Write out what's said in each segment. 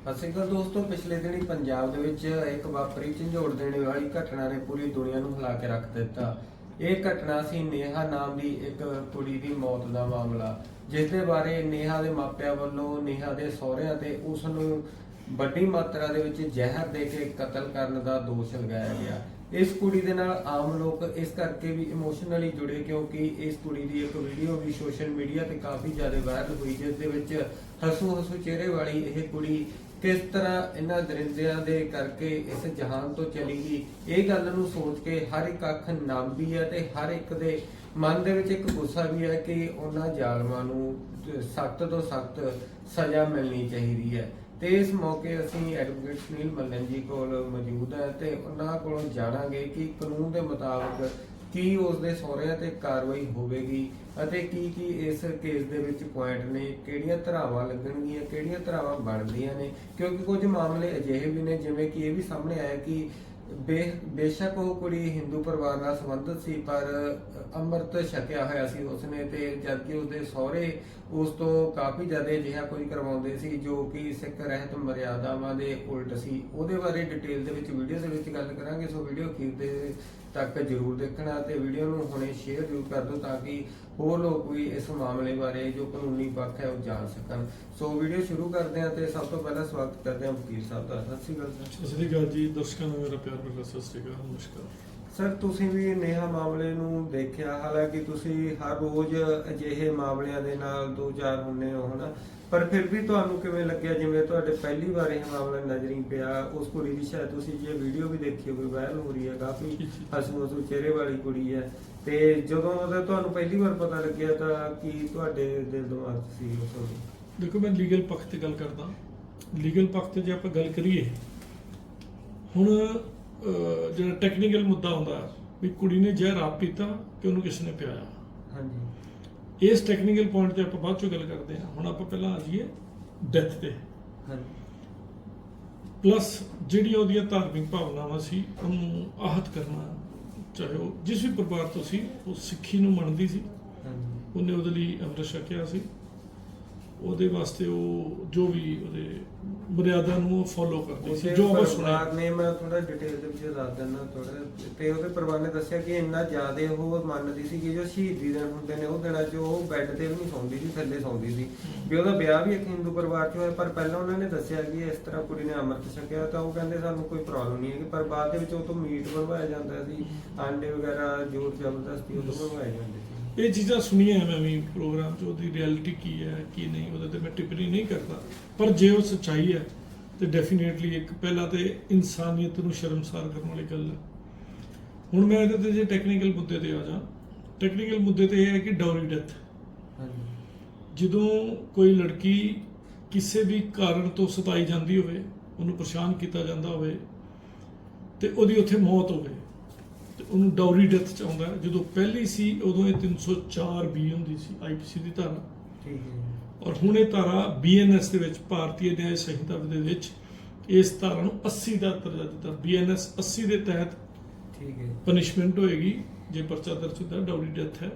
ਸਤਿ ਸ਼੍ਰੀ ਅਕਾਲ ਦੋਸਤੋ, ਪਿਛਲੇ ਦਿਨੀ ਪੰਜਾਬ ਦੇ ਵਿੱਚ ਇੱਕ ਵਾਪਰੀ ਝੰਜੋੜ ਦੇਣ ਵਾਲੀ ਘਟਨਾ ਨੇ ਪੂਰੀ ਦੁਨੀਆ ਨੂੰ ਹਿਲਾ ਕੇ ਰੱਖ ਦਿੱਤਾ। ਇਹ ਘਟਨਾ ਸੀ ਨੇਹਾ ਨਾਮ ਦੀ ਇੱਕ ਕੁੜੀ ਦੀ ਮੌਤ ਦਾ ਮਾਮਲਾ ਜਿਸ ਦੇ ਬਾਰੇ ਨੇਹਾ ਦੇ ਮਾਪਿਆਂ ਵੱਲੋਂ ਨੇਹਾ ਦੇ ਸਹੁਰਿਆਂ ਤੇ ਉਸ ਨੂੰ ਵੱਡੀ ਮਾਤਰਾ ਦੇ ਵਿੱਚ ਜ਼ਹਿਰ ਦੇ ਕੇ ਕਤਲ ਕਰਨ ਦਾ ਦੋਸ਼ ਲਗਾਇਆ ਗਿਆ। ਇਸ ਕੁੜੀ ਦੇ ਨਾਲ ਆਮ ਲੋਕ ਇਸ ਕਰਕੇ ਵੀ ਇਮੋਸ਼ਨਲੀ ਜੁੜੇ, ਕਿਉਂਕਿ ਇਸ ਕੁੜੀ ਦੀ ਇੱਕ ਵੀਡੀਓ ਵੀ ਸੋਸ਼ਲ ਮੀਡੀਆ ਤੇ ਕਾਫੀ ਜ਼ਿਆਦਾ ਵਾਇਰਲ ਹੋਈ ਜਿਸ ਦੇ ਵਿੱਚ ਹਸੂ ਹਸੂ ਚਿਹਰੇ ਵਾਲੀ ਇਹ ਕੁੜੀ ਕਿਸ ਤਰ੍ਹਾਂ ਇਹਨਾਂ ਦਰਿੰਦਿਆਂ ਦੇ ਕਰਕੇ ਇਸ ਜਹਾਨ ਤੋਂ ਚਲੀ ਗਈ? ਇਹ ਗੱਲ ਨੂੰ ਸੋਚ ਕੇ ਹਰ ਇੱਕ ਅੱਖ ਨੰਬੀ ਹੈ ਤੇ ਹਰ ਇੱਕ ਦੇ ਮਨ ਦੇ ਵਿੱਚ ਇੱਕ ਗੁੱਸਾ ਵੀ ਹੈ ਕਿ ਉਹਨਾਂ ਜ਼ਾਲਮਾਂ ਨੂੰ ਸਖਤ ਤੋਂ ਸਖਤ ਸਜ਼ਾ ਮਿਲਣੀ ਚਾਹੀਦੀ ਹੈ। ਤੇ ਇਸ ਮੌਕੇ ਅਸੀਂ ਐਡਵੋਕੇਟ ਸੁਨੀਲ ਮੱਲਨ ਜੀ ਕੋਲ ਮੌਜੂਦ ਹੈ ਤੇ ਉਹਨਾਂ ਕੋਲੋਂ ਜਾਣਾਂਗੇ ਕਿ ਕਾਨੂੰਨ ਦੇ ਮੁਤਾਬਕ ਕੀ ਉਸ ਦੇ ਸਹੁਰਿਆਂ ਤੇ ਕਾਰਵਾਈ ਹੋਵੇਗੀ ਅਤੇ ਕੀ ਕੀ ਇਸ ਕੇਸ ਦੇ ਵਿੱਚ ਪੁਆਇੰਟ ਨੇ, ਕਿਹੜੀਆਂ ਧਰਾਵਾਂ ਲੱਗਣਗੀਆਂ, ਕਿਹੜੀਆਂ ਧਰਾਵਾਂ ਬਣਦੀਆਂ ਨੇ? ਕਿਉਂਕਿ ਕੁਝ ਮਾਮਲੇ ਅਜਿਹੇ ਵੀ ਨੇ, ਜਿਵੇਂ ਕਿ ਇਹ ਵੀ ਸਾਹਮਣੇ ਆਇਆ ਕਿ ਬੇਸ਼ੱਕ ਉਹ ਕੁੜੀ ਹਿੰਦੂ ਪਰਿਵਾਰ ਨਾਲ ਸੰਬੰਧਿਤ ਸੀ, ਪਰ ਅੰਮ੍ਰਿਤ ਛਕਿਆ ਹੋਇਆ ਸੀ ਉਸਨੇ ਤੇ ਜਦਕਿ ਉਸਦੇ ਸਹੁਰੇ ਉਸ ਤੋਂ ਕਾਫੀ ਜ਼ਿਆਦਾ ਅਜਿਹਾ ਕੁਝ ਕਰਵਾਉਂਦੇ ਸੀ, ਜੋ ਕਿ ਸਿੱਖ ਰਹਿਤ ਮਰਿਆਦਾਵਾਂ ਦੇ ਉਲਟ ਸੀ। ਉਹਦੇ ਬਾਰੇ ਡਿਟੇਲ ਦੇ ਵਿੱਚ ਵੀਡੀਓ ਦੇ ਵਿੱਚ ਗੱਲ ਕਰਾਂਗੇ, ਸੋ ਵੀਡੀਓ ਅਖੀਰ ਦੇ ਤੱਕ ਜਰੂਰ ਦੇਖਣਾ ਤੇ ਵੀਡੀਓ ਨੂੰ ਹੁਣੇ ਸ਼ੇਅਰ ਜ਼ਰੂਰ ਕਰ ਦਿਓ ਤਾਂ ਕਿ ਹੋਰ ਲੋਕ ਵੀ ਇਸ ਮਾਮਲੇ ਬਾਰੇ ਜੋ ਕਾਨੂੰਨੀ ਪੱਖ ਹੈ ਉਹ ਜਾਣ ਸਕਣ। ਸੋ ਵੀਡੀਓ ਸ਼ੁਰੂ ਕਰਦੇ ਹਾਂ ਤੇ ਸਭ ਤੋਂ ਪਹਿਲਾਂ ਸਵਾਗਤ ਕਰਦੇ ਹਾਂ ਵਕੀਲ ਸਾਹਿਬ ਦਾ। ਸਤਿ ਸ਼੍ਰੀ ਅਕਾਲ ਸਰ। ਸਤਿ ਸ੍ਰੀ ਅਕਾਲ ਜੀ ਦਰਸ਼ਕਾਂ ਨੂੰ ਮੇਰਾ ਪਿਆਰ ਭਰਾ ਸਤਿ ਸ੍ਰੀ ਅਕਾਲ ਨਮਸਕਾਰ। ਸਰ ਤੁਸੀਂ ਵੀ ਨੇਹਾ ਮਾਮਲੇ ਨੂੰ ਦੇਖਿਆ ਹਾਲਾਂਕਿ ਤੁਸੀਂ ਹਰ ਰੋਜ਼ ਅਜਿਹੇ ਮਾਮਲਿਆਂ ਦੇ ਨਾਲ ਦੋ ਚਾਰ ਹੁੰਨੇ ਹੋ ਹਨਾ? ਪਰ ਫਿਰ ਵੀ ਤੁਹਾਨੂੰ ਕਿਵੇਂ ਲੱਗਿਆ? ਜਿਵੇਂ ਤੁਹਾਡੇ ਪਹਿਲੀ ਵਾਰ ਇਹ ਮਾਮਲਾ ਨਜ਼ਰੀ ਪਿਆ ਉਸ ਕੁੜੀ ਦੀ ਸ਼ਾਇਦ ਤੁਸੀਂ ਜੇ ਵੀਡੀਓ ਵੀ ਦੇਖੀ ਹੋਵੇ ਵਾਇਰਲ ਹੋ ਰਹੀ ਹੈ ਕਾਫੀ। ਹਸੂ ਹਸੂ ਚਿਹਰੇ ਵਾਲੀ ਕੁੜੀ ਹੈ। ਤੇ ਜਦੋਂ ਮਤਲਬ ਤੁਹਾਨੂੰ ਪਹਿਲੀ ਵਾਰ ਪਤਾ ਲੱਗਿਆ ਤਾਂ ਕੀ ਤੁਹਾਡੇ ਦਿਲ ਦਿਮਾਗ 'ਚ ਸੀ ਉਸ ਵਕਤ ਦੇਖੋ ਮੈਂ ਲੀਗਲ ਪੱਖ ਤੇ ਗੱਲ ਕਰਦਾ। ਲੀਗਲ ਪੱਖ ਤੇ ਜੇ ਆਪਾਂ ਗੱਲ ਕਰੀਏ ਹੁਣ ਅਹ, ਜਿਹੜਾ ਟੈਕਨੀਕਲ ਮੁੱਦਾ ਹੁੰਦਾ ਵੀ ਕੁੜੀ ਨੇ ਜ਼ਹਿਰ ਆਪ ਪੀਤਾ ਕਿ ਉਹਨੂੰ ਕਿਸ ਨੇ ਪਿਆਇਆ? ਹਾਂਜੀ। ਇਸ ਟੈਕਨੀਕਲ ਪੁਆਇੰਟ ਤੇ ਆਪਾਂ ਬਾਅਦ ਚੋਂ ਗੱਲ ਕਰਦੇ ਹਾਂ। ਹੁਣ ਆਪਾਂ ਪਹਿਲਾਂ ਆ ਜਾਈਏ ਡੈਥ ਤੇ। ਹਾਂਜੀ। ਪਲੱਸ ਜਿਹੜੀਆਂ ਉਹਦੀਆਂ ਧਾਰਮਿਕ ਭਾਵਨਾਵਾਂ ਸੀ ਉਹਨੂੰ ਆਹਤ ਕਰਨਾ ਚਾਹੇ ਉਹ ਜਿਸ ਵੀ ਪਰਿਵਾਰ ਤੋਂ ਸੀ ਉਹ ਸਿੱਖੀ ਨੂੰ ਮੰਨਦੀ ਸੀ। ਹਾਂਜੀ। ਉਹਨੇ ਉਹਦੇ ਲਈ ਅੰਮ੍ਰਿਤ ਛਕਿਆ ਸੀ। ਉਹਦੇ ਵਾਸਤੇ ਉਹ ਜੋ ਵੀ ਉਹਦੇ ਮਰਿਆਦਾ ਨੂੰ ਫੋਲੋ ਕਰਦੀ ਸੀ ਜੋ ਪਰਿਵਾਰ ਸੁਣਿਆ ਨੇ ਮੈਂ ਥੋੜਾ ਡਿਟੇਲ ਦੇ ਵਿੱਚ ਦੱਸ ਦਿੰਦਾ ਥੋੜਾ ਤੇ ਉਹਦੇ ਪਰਿਵਾਰ ਨੇ ਦੱਸਿਆ ਕਿ ਇੰਨਾ ਜ਼ਿਆਦਾ ਉਹ ਮੰਨਦੀ ਸੀ ਕਿ ਜੋ ਸ਼ਹੀਦੀ ਦਿਨ ਹੁੰਦੇ ਨੇ ਉਹ ਦਿਨਾਂ 'ਚ ਉਹ ਬੈੱਡ ਤੇ ਵੀ ਨਹੀਂ ਸੌਂਦੀ ਸੀ ਥੱਲੇ ਸੌਂਦੀ ਸੀ। ਵੀ ਉਹਦਾ ਵਿਆਹ ਵੀ ਇੱਕ ਹਿੰਦੂ ਪਰਿਵਾਰ 'ਚ ਹੋਇਆ ਪਰ ਪਹਿਲਾਂ ਉਹਨਾਂ ਨੇ ਦੱਸਿਆ ਕਿ ਇਸ ਤਰ੍ਹਾਂ ਕੁੜੀ ਨੇ ਅੰਮ੍ਰਿਤ ਛਕਿਆ ਤਾਂ ਉਹ ਕਹਿੰਦੇ ਸਾਨੂੰ ਕੋਈ ਪ੍ਰੋਬਲਮ ਨਹੀਂ ਹੈ ਪਰ ਬਾਅਦ ਦੇ ਵਿੱਚ ਉਹ ਤੋਂ ਮੀਟ ਬਣਵਾਇਆ ਜਾਂਦਾ ਸੀ ਆਂਡੇ ਵਗੈਰਾ ਜੋਰ ਜ਼ਬਰਦਸਤੀ ਉਹ ਤੋਂ ਬਣਵਾਏ ਜਾਂਦੇ ਸੀ। ਇਹ ਚੀਜ਼ਾਂ ਸੁਣੀਆਂ ਮੈਂ ਵੀ ਪ੍ਰੋਗਰਾਮ 'ਚ ਉਹਦੀ ਰਿਐਲਿਟੀ ਕੀ ਹੈ ਕੀ ਨਹੀਂ ਉਹਦੇ ਤੇ ਮੈਂ ਟਿੱਪਣੀ ਨਹੀਂ ਕਰਦਾ। ਪਰ ਜੇ ਉਹ ਸੱਚਾਈ ਹੈ ਤੇ ਡੈਫੀਨੇਟਲੀ ਇੱਕ ਪਹਿਲਾ ਤੇ ਇਨਸਾਨੀਅਤ ਨੂੰ ਸ਼ਰਮਸਾਰ ਕਰਨ ਵਾਲੀ ਗੱਲ ਹੈ। ਹੁਣ ਮੈਂ ਇਹਦੇ ਤੇ ਜੇ ਟੈਕਨੀਕਲ ਮੁੱਦੇ ਤੇ ਆ ਜਾ ਟੈਕਨੀਕਲ ਮੁੱਦੇ ਤੇ ਇਹ ਹੈ ਕਿ ਡਾਊਰੀ ਡੈਥ ਜਦੋਂ ਕੋਈ ਲੜਕੀ ਕਿਸੇ ਵੀ ਕਾਰਨ ਤੋਂ ਸਤਾਈ ਜਾਂਦੀ ਹੋਵੇ ਉਹਨੂੰ ਪਰੇਸ਼ਾਨ ਕੀਤਾ ਜਾਂਦਾ ਹੋਵੇ ਤੇ ਉਹਦੀ ਉੱਥੇ ਮੌਤ ਹੋਵੇ ਤੇ ਉਹਨੂੰ ਡਾਊਰੀ ਡੈਥ ਚ ਆਉਂਦਾ ਹੈ। ਜਦੋਂ ਪਹਿਲੀ ਸੀ ਉਦੋਂ ਇਹ 304 ਬੀ ਹੁੰਦੀ ਸੀ ਆਈਪੀਸੀ ਦੀ ਧਾਰਾ। ਠੀਕ ਹੈ ਜੀ। ਔਰ ਹੁਣ ਇਹ ਧਾਰਾ ਬੀਐਨਐਸ ਦੇ ਵਿੱਚ ਭਾਰਤੀ ਨਿਆਂ ਸੰਹਿਤਾ ਦੇ ਵਿੱਚ ਇਸ ਧਾਰਾ ਨੂੰ 80 ਦਾ ਦਰਜਾ ਦਿੱਤਾ। ਬੀਐਨਐਸ 80 ਦੇ ਤਹਿਤ ਠੀਕ ਹੈ ਪਨਿਸ਼ਮੈਂਟ ਹੋਏਗੀ ਜੇ ਪਰਚਾ ਦਰਜ ਹੁੰਦਾ ਡਾਊਰੀ ਡੈਥ ਹੈ।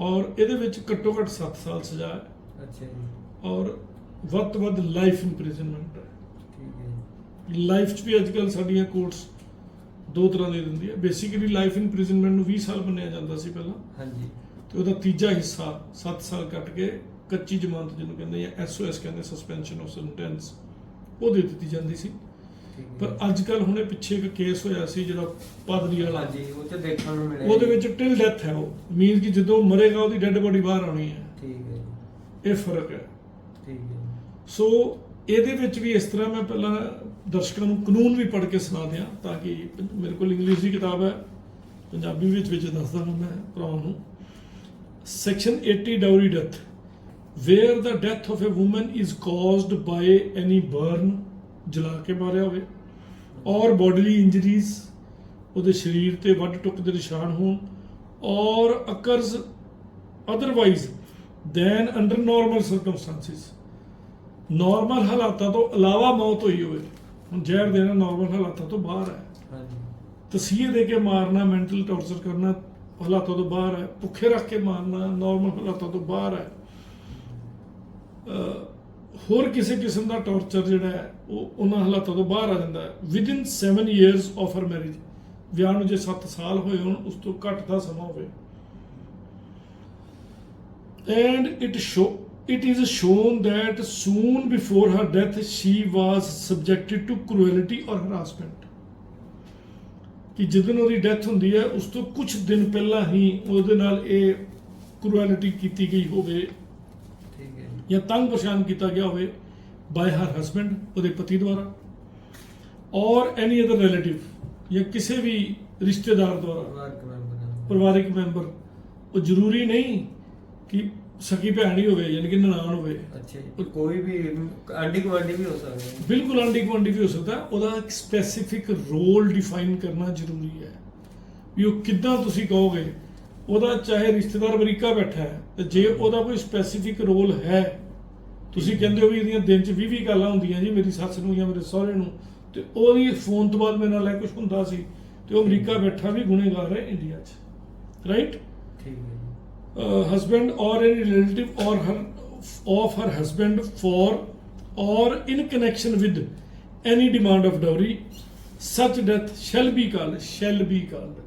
ਔਰ ਇਹਦੇ ਵਿੱਚ ਘੱਟੋ ਘੱਟ 7 ਸਾਲ ਸਜ਼ਾ ਹੈ। ਅੱਛਾ ਜੀ। ਔਰ ਵੱਧ ਤੋਂ ਵੱਧ ਲਾਈਫ ਇੰਪ੍ਰਿਜ਼ਨਮੈਂਟ ਹੈ। ਠੀਕ ਹੈ ਜੀ। ਲਾਈਫ 'ਚ ਵੀ ਅੱਜਕੱਲ ਸਾਡੀਆਂ ਕੋਰਟਸ ਦੋ ਤਰ੍ਹਾਂ ਦੀ ਦਿੰਦੀ ਹੈ। ਬੇਸਿਕਲੀ ਲਾਈਫ ਇੰਪ੍ਰਿਜ਼ਨਮੈਂਟ ਨੂੰ 20 ਸਾਲ ਮੰਨਿਆ ਜਾਂਦਾ ਸੀ ਪਹਿਲਾਂ। ਹਾਂਜੀ। ਤੇ ਉਹਦਾ ਤੀਜਾ ਹਿੱਸਾ 7 ਸਾਲ ਕੱਟ ਕੇ ਕੱਚੀ ਜ਼ਮਾਨਤ ਜਿਹਨੂੰ ਕਹਿੰਦੇ ਆ ਐਸਓਐਸ ਕਹਿੰਦੇ ਸਸਪੈਂਸ਼ਨ ਆਫ ਸੈਂਟੈਂਸ ਉਹ ਦੇ ਦਿੱਤੀ ਜਾਂਦੀ ਸੀ। ਪਰ ਅੱਜਕੱਲ ਹੁਣੇ ਪਿੱਛੇ ਇੱਕ ਕੇਸ ਹੋਇਆ ਸੀ ਜਿਹੜਾ ਪਾਦਰੀ ਵਾਲਾ। ਹਾਂਜੀ ਉਹ ਚ ਦੇਖਣ ਨੂੰ ਮਿਲਿਆ ਉਹਦੇ ਜੀ। ਵਿੱਚ ਟਿਲ ਡੈਥ ਹੈ ਉਹ। ਮੀਨ ਕਿ ਜਦੋਂ ਮਰੇਗਾ ਉਹਦੀ ਡੈੱਡ ਬੋਡੀ ਬਾਹਰ ਆਉਣੀ ਹੈ। ਠੀਕ ਹੈ ਜੀ, ਇਹ ਫ਼ਰਕ ਹੈ। ਠੀਕ ਹੈ ਸੋ ਇਹਦੇ ਵਿੱਚ ਵੀ ਇਸ ਤਰ੍ਹਾਂ ਮੈਂ ਪਹਿਲਾਂ ਦਰਸ਼ਕਾਂ ਨੂੰ ਕਾਨੂੰਨ ਵੀ ਪੜ੍ਹ ਕੇ ਸੁਣਾ ਦਿਆਂ ਤਾਂ ਕਿ ਮੇਰੇ ਕੋਲ ਇੰਗਲਿਸ਼ ਦੀ ਕਿਤਾਬ ਹੈ, ਪੰਜਾਬੀ ਵਿੱਚ ਵਿੱਚ ਦੱਸਦਾ ਹਾਂ ਮੈਂ ਭਰਾਵਾਂ ਨੂੰ। Section 80 dowry death where the death of a woman is caused by any burn ਜਲਾ ਕੇ ਮਾਰਿਆ ਹੋਵੇ ਔਰ ਬੋਡੀਲੀ ਇੰਜਰੀਜ਼ ਉਹਦੇ ਸਰੀਰ ਤੇ ਵੱਡ ਟੁੱਕ ਦੇ ਨਿਸ਼ਾਨ ਹੋਣ or occurs otherwise than under normal circumstances normal ਹਾਲਾਤਾਂ ਤੋਂ ਇਲਾਵਾ ਮੌਤ ਹੋਈ ਹੋਵੇ। ਹੁਣ ਜ਼ਹਿਰ ਦੇਣਾ ਨਾਰਮਲ ਹਾਲਾਤਾਂ ਤੋਂ ਬਾਹਰ ਹੈ। ਹਾਂਜੀ। ਤਸੀਹੇ ਦੇ ਕੇ ਮਾਰਨਾ ਮੈਂਟਲ ਟੌਰਚਰ ਕਰਨਾ ਹਾਲਾਤਾਂ ਤੋਂ ਬਾਹਰ ਹੈ। ਭੁੱਖੇ ਰੱਖ ਕੇ ਮਾਰਨਾ ਨਾਰਮਲ ਹਾਲਾਤਾਂ ਤੋਂ ਬਾਹਰ ਹੈ। ਹੋਰ ਕਿਸੇ ਕਿਸਮ ਦਾ ਟੌਰਚਰ ਜਿਹੜਾ ਹੈ ਉਹ ਉਹਨਾਂ ਹਾਲਾਤਾਂ ਤੋਂ ਬਾਹਰ ਆ ਜਾਂਦਾ ਹੈ। Within 7 years of her marriage ਵਿਆਹ ਨੂੰ ਜੇ 7 ਸਾਲ ਹੋਏ ਹੋਣ ਉਸ ਤੋਂ ਘੱਟ ਦਾ ਸਮਾਂ ਹੋਵੇ। And it show it is shown that soon before her death she was subjected to cruelty or harassment. ਕਿ ਜਦੋਂ ਉਹਦੀ ਡੈਥ ਹੁੰਦੀ ਹੈ ਉਸ ਤੋਂ ਕੁਝ ਦਿਨ ਪਹਿਲਾਂ ਹੀ ਉਹਦੇ ਨਾਲ ਇਹ ਕ੍ਰੂਐਲਿਟੀ ਕੀਤੀ ਗਈ ਹੋਵੇ ਠੀਕ ਹੈ। ਜੀ ਤੰਗ ਪਰੇਸ਼ਾਨ ਕੀਤਾ ਗਿਆ ਹੋਵੇ ਬਾਈ ਹਰ ਹਸਬੰਡ ਉਹਦੇ ਪਤੀ ਦੁਆਰਾ ਔਰ ਐਨੀ ਅਦਰ ਰਿਲੇਟਿਵ ਜਾਂ ਕਿਸੇ ਵੀ ਰਿਸ਼ਤੇਦਾਰ ਦੁਆਰਾ। ਪਰਿਵਾਰਿਕ ਮੈਂਬਰ। ਉਹ ਜ਼ਰੂਰੀ ਨਹੀਂ ਕਿ ਸਕੀ ਭੈਣ ਹੀ ਹੋਵੇ ਯਾਨੀ ਕਿ ਨਨਾਣ ਹੋਵੇ। ਅੱਛਾ ਜੀ ਕੋਈ ਵੀ ਆਂਡੀ ਗੁਆਂਢੀ ਵੀ ਹੋ ਸਕਦਾ ਹੈ। ਬਿਲਕੁਲ ਆਂਡੀ ਗੁਆਂਢੀ ਵੀ ਹੋ ਸਕਦਾ ਹੈ। ਉਹਦਾ ਇੱਕ ਸਪੈਸੀਫਿਕ ਰੋਲ ਡਿਫਾਈਨ ਕਰਨਾ ਜ਼ਰੂਰੀ ਹੈ। ਵੀ ਉਹ ਕਿੱਦਾਂ ਤੁਸੀਂ ਕਹੋਗੇ ਉਹਦਾ ਚਾਹੇ ਰਿਸ਼ਤੇਦਾਰ ਅਮਰੀਕਾ ਬੈਠਾ ਹੈ ਤੇ ਜੇ ਉਹਦਾ ਕੋਈ ਸਪੈਸੀਫਿਕ ਰੋਲ ਹੈ ਤੁਸੀਂ ਕਹਿੰਦੇ ਹੋ ਵੀ ਇਹਦੀਆਂ ਦਿਨ ਚ 20 20 ਗੱਲਾਂ ਹੁੰਦੀਆਂ ਜੀ ਮੇਰੀ ਸੱਸ ਨੂੰ ਜਾਂ ਮੇਰੇ ਸਹੁਰੇ ਨੂੰ ਤੇ ਉਹਦੀ ਫੋਨ ਤੋਂ ਬਾਅਦ ਮੇਰੇ ਨਾਲ ਇਹ ਕੁਝ ਹੁੰਦਾ ਸੀ ਤੇ ਉਹ ਅਮਰੀਕਾ ਬੈਠਾ ਵੀ ਗੁਨੇਗਾਰ ਹੈ ਇੰਡੀਆ 'ਚ। Right husband or any relative or her of her husband for or in connection with any demand of dowry such death shall be called shall be called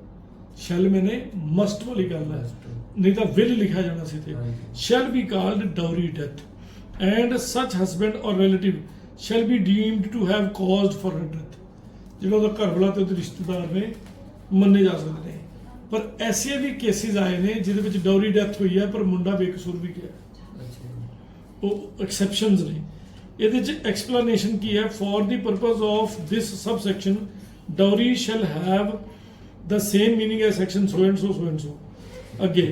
shall ਮੈਨੇ must ਵਾਲੀ ਗੱਲ ਹੈ Must. ਨਹੀਂ ਤਾਂ will ਲਿਖਿਆ ਜਾਣਾ ਸੀ ਤੇ ਹਾਂਜੀ। shall be called dowry death and such husband or relative shall be deemed to have caused for her death ਜਿਹੜਾ ਉਹਦਾ ਘਰ ਵਾਲਾ ਤੇ ਉਹਦੇ ਰਿਸ਼ਤੇਦਾਰ ਨੇ ਮੰਨੇ ਜਾ ਸਕਦੇ ਨੇ ਪਰ ਐਸੇ ਵੀ ਕੇਸਿਸ ਆਏ ਨੇ ਜਿਹਦੇ ਵਿੱਚ ਡੌਰੀ ਡੈਥ ਹੋਈ ਹੈ ਪਰ ਮੁੰਡਾ ਬੇਕਸੂਰ ਵੀ ਗਿਆ ਉਹ ਐਕਸੈਪਸ਼ਨਸ ਨੇ ਇਹਦੇ ਚ ਐਕਸਪਲੇਨੇਸ਼ਨ ਕੀ ਹੈ for the purpose of this sub section dowry shall have the same meaning as section so and so so and so ਅੱਗੇ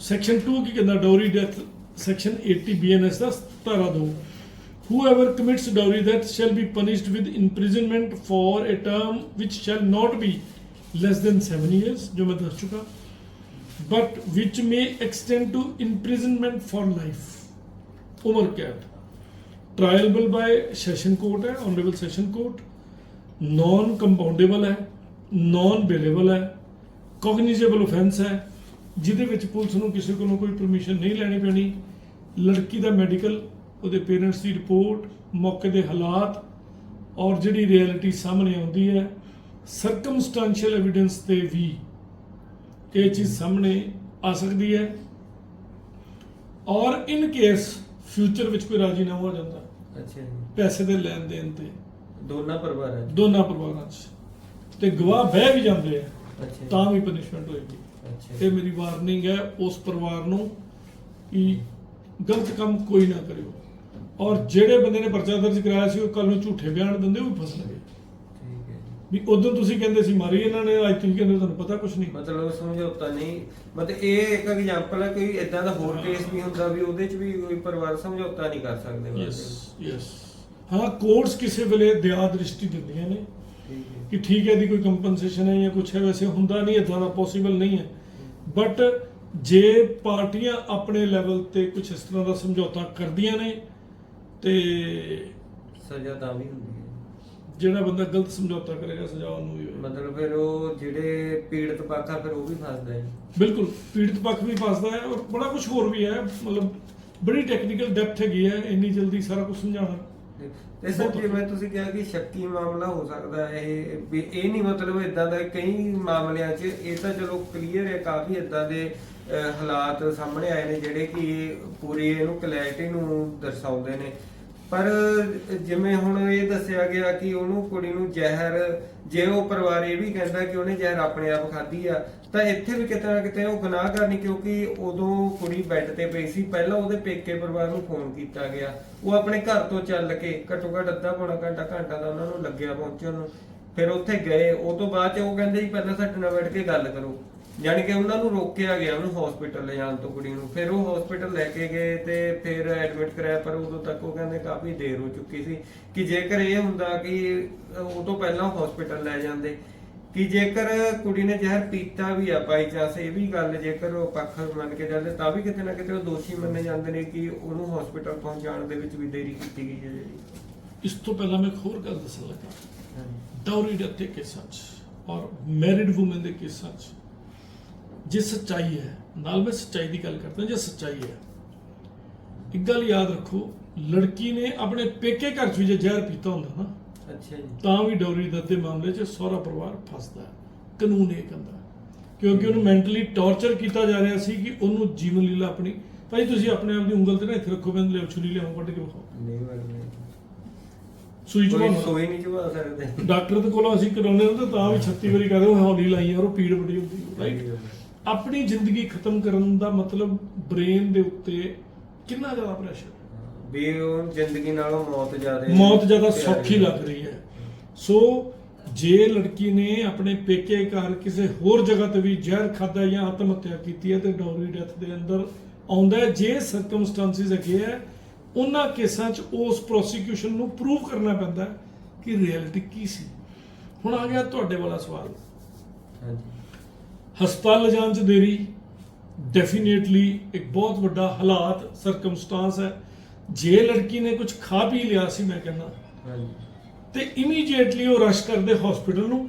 ਸੈਕਸ਼ਨ 2 ਕੀ ਕਹਿੰਦਾ ਡੌਰੀ ਡੈਥ ਸੈਕਸ਼ਨ 80 ਬੀਐਨਐਸ ਦਾ ਧਾਰਾ 2 whoever commits dowry theft shall be punished with imprisonment for a term which shall not be less than 7 years ਜੋ ਮੈਂ ਦੱਸ ਚੁੱਕਾ but which may extend to imprisonment for life. ਉਮਰ ਕੈਦ triable by session court ਹੈ honourable session court non compoundable ਹੈ non bailable ਹੈ ਕੋਗਨੀਜੇਬਲ offence ਹੈ ਜਿਹਦੇ ਵਿੱਚ ਪੁਲਿਸ ਨੂੰ ਕਿਸੇ ਕੋਲੋਂ ਕੋਈ ਪਰਮਿਸ਼ਨ ਨਹੀਂ ਲੈਣੀ ਪੈਣੀ ਲੜਕੀ ਦਾ ਮੈਡੀਕਲ ਉਹਦੇ ਪੇਰੈਂਟਸ ਦੀ ਰਿਪੋਰਟ ਮੌਕੇ ਦੇ ਹਾਲਾਤ ਔਰ ਜਿਹੜੀ ਰਿਐਲਿਟੀ ਸਾਹਮਣੇ ਆਉਂਦੀ ਹੈ ਸਰਕਮਸਟੈਂਸ਼ੀਅਲ ਐਵੀਡੈਂਸ ਤੇ ਵੀ ਇਹ ਚੀਜ਼ ਸਾਹਮਣੇ ਆ ਸਕਦੀ ਹੈ। ਔਰ ਇਨ ਕੇਸ ਫਿਊਚਰ ਵਿੱਚ ਕੋਈ ਰਾਜੀਨਾਮਾ ਹੋ ਜਾਂਦਾ ਅੱਛਾ ਜੀ। ਪੈਸੇ ਦੇ ਲੈਣ ਦੇਣ ਤੇ। ਦੋਨਾਂ ਪਰਿਵਾਰਾਂ ਚ? ਦੋਨਾਂ ਪਰਿਵਾਰਾਂ 'ਚ। ਤੇ ਗਵਾਹ ਬਹਿ ਵੀ ਜਾਂਦੇ ਆ ਅੱਛਾ ਜੀ। ਤਾਂ ਵੀ ਪਨਿਸ਼ਮੈਂਟ ਹੋਏਗੀ। ਅੱਛਾ ਇਹ ਮੇਰੀ ਵਾਰਨਿੰਗ ਹੈ ਉਸ ਪਰਿਵਾਰ ਨੂੰ ਕਿ ਗਲਤ ਕੰਮ ਕੋਈ ਨਾ ਕਰਿਓ। ਔਰ ਜਿਹੜੇ ਬੰਦੇ ਨੇ ਪਰਚਾ ਦਰਜ ਕਰਾਇਆ ਸੀ ਉਹ ਕੱਲ ਨੂੰ ਝੂਠੇ ਬਿਆਨ ਦਿੰਦੇ ਉਹ ਵੀ ਫਸਣਗੇ ਜੀ ਵੀ ਉਦੋਂ ਤੁਸੀਂ ਕਹਿੰਦੇ ਸੀ ਮਾਰੀ ਇਹਨਾਂ ਨੇ ਅੱਜ ਤੁਸੀਂ ਕਹਿੰਦੇ ਤੁਹਾਨੂੰ ਪਤਾ ਕੁਝ ਨਹੀਂ। ਮਤਲਬ ਸਮਝੌਤਾ ਨਹੀਂ। ਮਤਲਬ ਇਹ ਇੱਕ ਐਗਜ਼ਾਮਪਲ ਹੈ ਕੋਈ ਇਦਾਂ ਦਾ ਹੋਰ ਕੇਸ ਵੀ ਹੁੰਦਾ ਵੀ ਉਹਦੇ ਚ ਵੀ ਕੋਈ ਪਰਿਵਾਰ ਸਮਝੌਤਾ ਨਹੀਂ ਕਰ ਸਕਦੇ। ਯੈਸ ਯੈਸ ਹਾਂ ਕੋਰਟਸ ਕਿਸੇ ਵੇਲੇ ਦਿਆਦ ਦ੍ਰਿਸ਼ਟੀ ਦਿੰਦੀਆਂ ਨੇ ਕਿ ਠੀਕ ਹੈ ਦੀ ਕੋਈ ਕੰਪਨਸੇਸ਼ਨ ਹੈ ਜਾਂ ਕੁਝ ਹੈ ਵੈਸੇ ਹੁੰਦਾ ਨਹੀਂ ਇਦਾਂ ਦਾ ਪੋਸੀਬਲ ਨਹੀਂ ਹੈ। ਬਟ ਜੇ ਪਾਰਟੀਆਂ ਆਪਣੇ ਲੈਵਲ ਤੇ ਕੁਝ ਇਸ ਤਰ੍ਹਾਂ ਦਾ ਸਮਝੌਤਾ ਕਰਦੀਆਂ ਨੇ ਤੇ ਸਜ਼ਾ ਤਾਂ ਵੀ ਹੁੰਦੀ ਹੈ। ਜਿਹੜਾ ਬੰਦਾ ਗਲਤ ਸਮਝੌਤਾ ਕਰੇਗਾ ਸਜ਼ਾ ਉਹਨੂੰ ਵੀ ਹੋਏਗੀ। ਮਤਲਬ ਫਿਰ ਉਹ ਜਿਹੜੇ ਪੀੜਤ ਪੱਖ ਆ ਫਿਰ ਉਹ ਵੀ ਫਸਦਾ ਹੈ। ਬਿਲਕੁਲ ਪੀੜਤ ਪੱਖ ਵੀ ਫਸਦਾ ਹੈ ਔਰ ਬੜਾ ਕੁਝ ਹੋਰ ਵੀ ਹੈ। ਮਤਲਬ ਬੜੀ ਟੈਕਨੀਕਲ ਡੈਪਥ ਹੈਗੀ ਹੈ ਇੰਨੀ ਜਲਦੀ ਸਾਰਾ ਕੁਝ ਸਮਝਾਉਣਾ। ਤੇ ਸਰ ਜਿਵੇਂ ਤੁਸੀਂ ਕਿਹਾ ਕਿ ਸ਼ੱਕੀ ਮਾਮਲਾ ਹੋ ਸਕਦਾ ਹੈ ਇਹ ਵੀ ਇਹ ਨਹੀਂ ਮਤਲਬ ਇਦਾਂ ਦਾ ਕਈ ਮਾਮਲਿਆਂ 'ਚ ਇਹ ਤਾਂ ਚਲੋ ਕਲੀਅਰ ਹੈ ਕਾਫੀ ਇਦਾਂ ਦੇ ਹਾਲਾਤ ਸਾਹਮਣੇ ਆਏ ਨੇ ਜਿਹੜੇ ਕਿ ਪੂਰੀ ਇਹਨੂੰ ਕਲੈਰਿਟੀ ਨੂੰ ਦਰਸਾਉਂਦੇ ਨੇ। ਪਰ ਜਿਵੇਂ ਹੁਣ ਇਹ ਦੱਸਿਆ ਗਿਆ ਕਿ ਉਹਨੂੰ ਕੁੜੀ ਨੂੰ ਜ਼ਹਿਰ, ਜੇ ਉਹ ਪਰਿਵਾਰ ਇਹ ਵੀ ਕਹਿੰਦਾ ਕਿ ਉਹਨੇ ਜ਼ਹਿਰ ਆਪਣੇ ਆਪ ਖਾਧੀ ਆ, ਤਾਂ ਇੱਥੇ ਵੀ ਕਿਤੇ ਨਾ ਕਿਤੇ ਉਹ ਗੁਨਾਹ ਕਰਨੀ ਕਿਉਂਕਿ ਉਦੋਂ ਕੁੜੀ ਬੈੱਡ ਤੇ ਪਈ ਸੀ, ਪਹਿਲਾਂ ਉਹਦੇ ਪੇਕੇ ਪਰਿਵਾਰ ਨੂੰ ਫੋਨ ਕੀਤਾ ਗਿਆ। ਉਹ ਆਪਣੇ ਘਰ ਤੋਂ ਚੱਲ ਕੇ ਘੱਟੋ ਘੱਟ ਅੱਧਾ ਪੌਣਾ ਘੰਟਾ ਘੰਟਾ ਦਾ ਉਹਨਾਂ ਨੂੰ ਲੱਗਿਆ ਪਹੁੰਚਣ ਨੂੰ। ਫਿਰ ਉੱਥੇ ਗਏ, ਉਹ ਤੋਂ ਬਾਅਦ ਚ ਉਹ ਕਹਿੰਦੇ ਜੀ, ਪਹਿਲਾਂ ਸਾਡੇ ਨਾਲ ਬੈਠ ਕੇ ਗੱਲ ਕਰੋ। ਯਾਨੀ ਕਿ ਉਹਨਾਂ ਨੂੰ ਰੋਕਿਆ ਗਿਆ ਉਹਨੂੰ ਹਸਪੀਟਲ ਲੈ ਜਾਣ ਤੋਂ ਕੁੜੀ ਨੂੰ। ਫਿਰ ਉਹ ਹਸਪੀਟਲ ਲੈ ਕੇ ਗਏ ਤੇ ਫਿਰ ਐਡਮਿਟ ਕਰਾਇਆ ਪਰ ਉਦੋਂ ਤੱਕ ਉਹ ਕਹਿੰਦੇ ਕਾਫੀ ਦੇਰ ਹੋ ਚੁੱਕੀ ਸੀ ਕਿ ਜੇਕਰ ਇਹ ਹੁੰਦਾ ਕਿ ਉਹ ਤੋਂ ਪਹਿਲਾਂ ਹਸਪੀਟਲ ਲੈ ਜਾਂਦੇ ਕਿ ਜੇਕਰ ਕੁੜੀ ਨੇ ਜ਼ਹਿਰ ਪੀਤਾ ਵੀ ਆ ਬਾਈ ਚਾਂਸ ਇਹ ਵੀ ਗੱਲ ਜੇਕਰ ਉਹ ਪੱਖ ਮੰਨ ਕੇ ਜਾਂਦੇ ਤਾਂ ਵੀ ਕਿਤੇ ਨਾ ਕਿਤੇ ਉਹ ਦੋਸ਼ੀ ਮੰਨੇ ਜਾਂਦੇ ਨੇ ਕਿ ਉਹਨੂੰ ਹਸਪੀਟਲ ਪਹੁੰਚਾਉਣ ਦੇ ਵਿੱਚ ਵੀ ਦੇਰੀ ਕੀਤੀ ਗਈ ਹੈ ਜਿਹੜੀ। ਇਸ ਤੋਂ ਪਹਿਲਾਂ ਮੈਂ ਹੋਰ ਗੱਲ ਦੱਸਣ ਲੱਗਾ। ਡੈਥ ਦੇ ਕੇਸਾਂ 'ਚ ਔਰ ਮੈਰਿਡ ਔਮਨ ਦੇ ਕੇਸਾਂ 'ਚ ਜੇ ਸੱਚਾਈ ਹੈ ਨਾਲ ਮੈਂ ਸੱਚਾਈ ਦੀ ਗੱਲ ਕਰਦਾ ਜੇ ਸੱਚਾਈ ਹੈ। ਇੱਕ ਗੱਲ ਯਾਦ ਰੱਖੋ ਲੜਕੀ ਨੇ ਆਪਣੇ ਪੇਕੇ ਘਰ 'ਚ ਵੀ ਜੇ ਜ਼ਹਿਰ ਪੀਤਾ ਹੁੰਦਾ ਨਾ ਅੱਛਾ ਜੀ। ਤਾਂ ਵੀ ਡੌਰੀ ਦੇ ਮਾਮਲੇ 'ਚ ਸਹੁਰਾ ਪਰਿਵਾਰ ਫਸਦਾ ਕਾਨੂੰਨ ਇਹ ਕਹਿੰਦਾ। ਕਿਉਂਕਿ ਉਹਨੂੰ ਮੈਂਟਲੀ ਟੌਰਚਰ ਕੀਤਾ ਜਾ ਰਿਹਾ ਸੀ ਕਿ ਉਹਨੂੰ ਜੀਵਨ ਲੀਲਾ ਆਪਣੀ ਭਾਈ ਤੁਸੀਂ ਆਪਣੇ ਆਪ ਦੀ ਉਂਗਲ ਤੇ ਨਾ ਇੱਥੇ ਰੱਖੋ ਬੰਦ ਲਿਓ ਛੁਰੀ ਲਿਆਓ ਕੱਢ ਕੇ ਵਿਖਾਓ ਨਹੀਂ ਵੜਨੇ ਸੂਈ ਕੋਈ ਸੋਈ ਨਹੀਂ ਚਵਾ ਸਕਦੇ। ਡਾਕਟਰ ਦੇ ਕੋਲੋਂ ਅਸੀਂ ਕਰਾਉਂਦੇ ਹਾਂ ਤਾਂ ਵੀ 36 ਵਾਰੀ ਕਹਿੰਦੇ ਹੌਲੀ ਲਾਈ ਯਾਰ ਉਹ ਪੀੜ ਬੜੀ ਹੁੰਦੀ ਰਾਈਟ ਆਪਣੀ ਜ਼ਿੰਦਗੀ ਖਤਮ ਕਰਨ ਦਾ ਮਤਲਬ ਬ੍ਰੇਨ ਦੇ ਉੱਤੇ ਕਿੰਨਾ ਜ਼ਿਆਦਾ ਪ੍ਰੈਸ਼ਰ ਵੀ ਉਹ ਜ਼ਿੰਦਗੀ ਨਾਲੋਂ ਮੌਤ ਜ਼ਿਆਦਾ ਮੌਤ ਜ਼ਿਆਦਾ ਸੌਖੀ ਲੱਗ ਰਹੀ ਹੈ। ਸੋ ਜੇ ਲੜਕੀ ਨੇ ਆਪਣੇ ਪੇਕੇ ਘਰ ਕਿਸੇ ਹੋਰ ਜਗ੍ਹਾ ਤੇ ਵੀ ਜ਼ਹਿਰ ਖਾਦਾ ਜਾਂ ਆਤਮ ਹੱਤਿਆ ਕੀਤੀ ਹੈ ਤੇ ਡੌਰੀ ਡੈਥ ਦੇ ਅੰਦਰ ਆਉਂਦਾ ਹੈ ਜੇ ਸਰਕਮਸਟੈਂਸਿਸ ਹੈਗੇ ਹੈ ਉਹਨਾਂ ਕੇਸਾਂ 'ਚ ਉਸ ਪ੍ਰੋਸੀਕਿਊਸ਼ਨ ਨੂੰ ਪ੍ਰੂਵ ਕਰਨਾ ਪੈਂਦਾ ਕਿ ਰਿਐਲਿਟੀ ਕੀ ਸੀ। ਹੁਣ ਆ ਗਿਆ ਤੁਹਾਡੇ ਵਾਲਾ ਸਵਾਲ। ਹਾਂਜੀ। ਹਸਪਤਾਲ ਲਿਜਾਣ ਚ ਦੇਰੀ ਡੈਫੀਨੇਟਲੀ ਇੱਕ ਬਹੁਤ ਵੱਡਾ ਹਾਲਾਤ ਸਰਕਮਸਟੈਂਸ ਹੈ। ਜੇ ਲੜਕੀ ਨੇ ਕੁਝ ਖਾ ਪੀ ਲਿਆ ਸੀ ਮੈਂ ਕਹਿੰਦਾ ਹਾਂਜੀ। ਤੇ ਇਮੀਡੀਏਟਲੀ ਉਹ ਰਸ਼ ਕਰਦੇ ਹਸਪੀਟਲ ਨੂੰ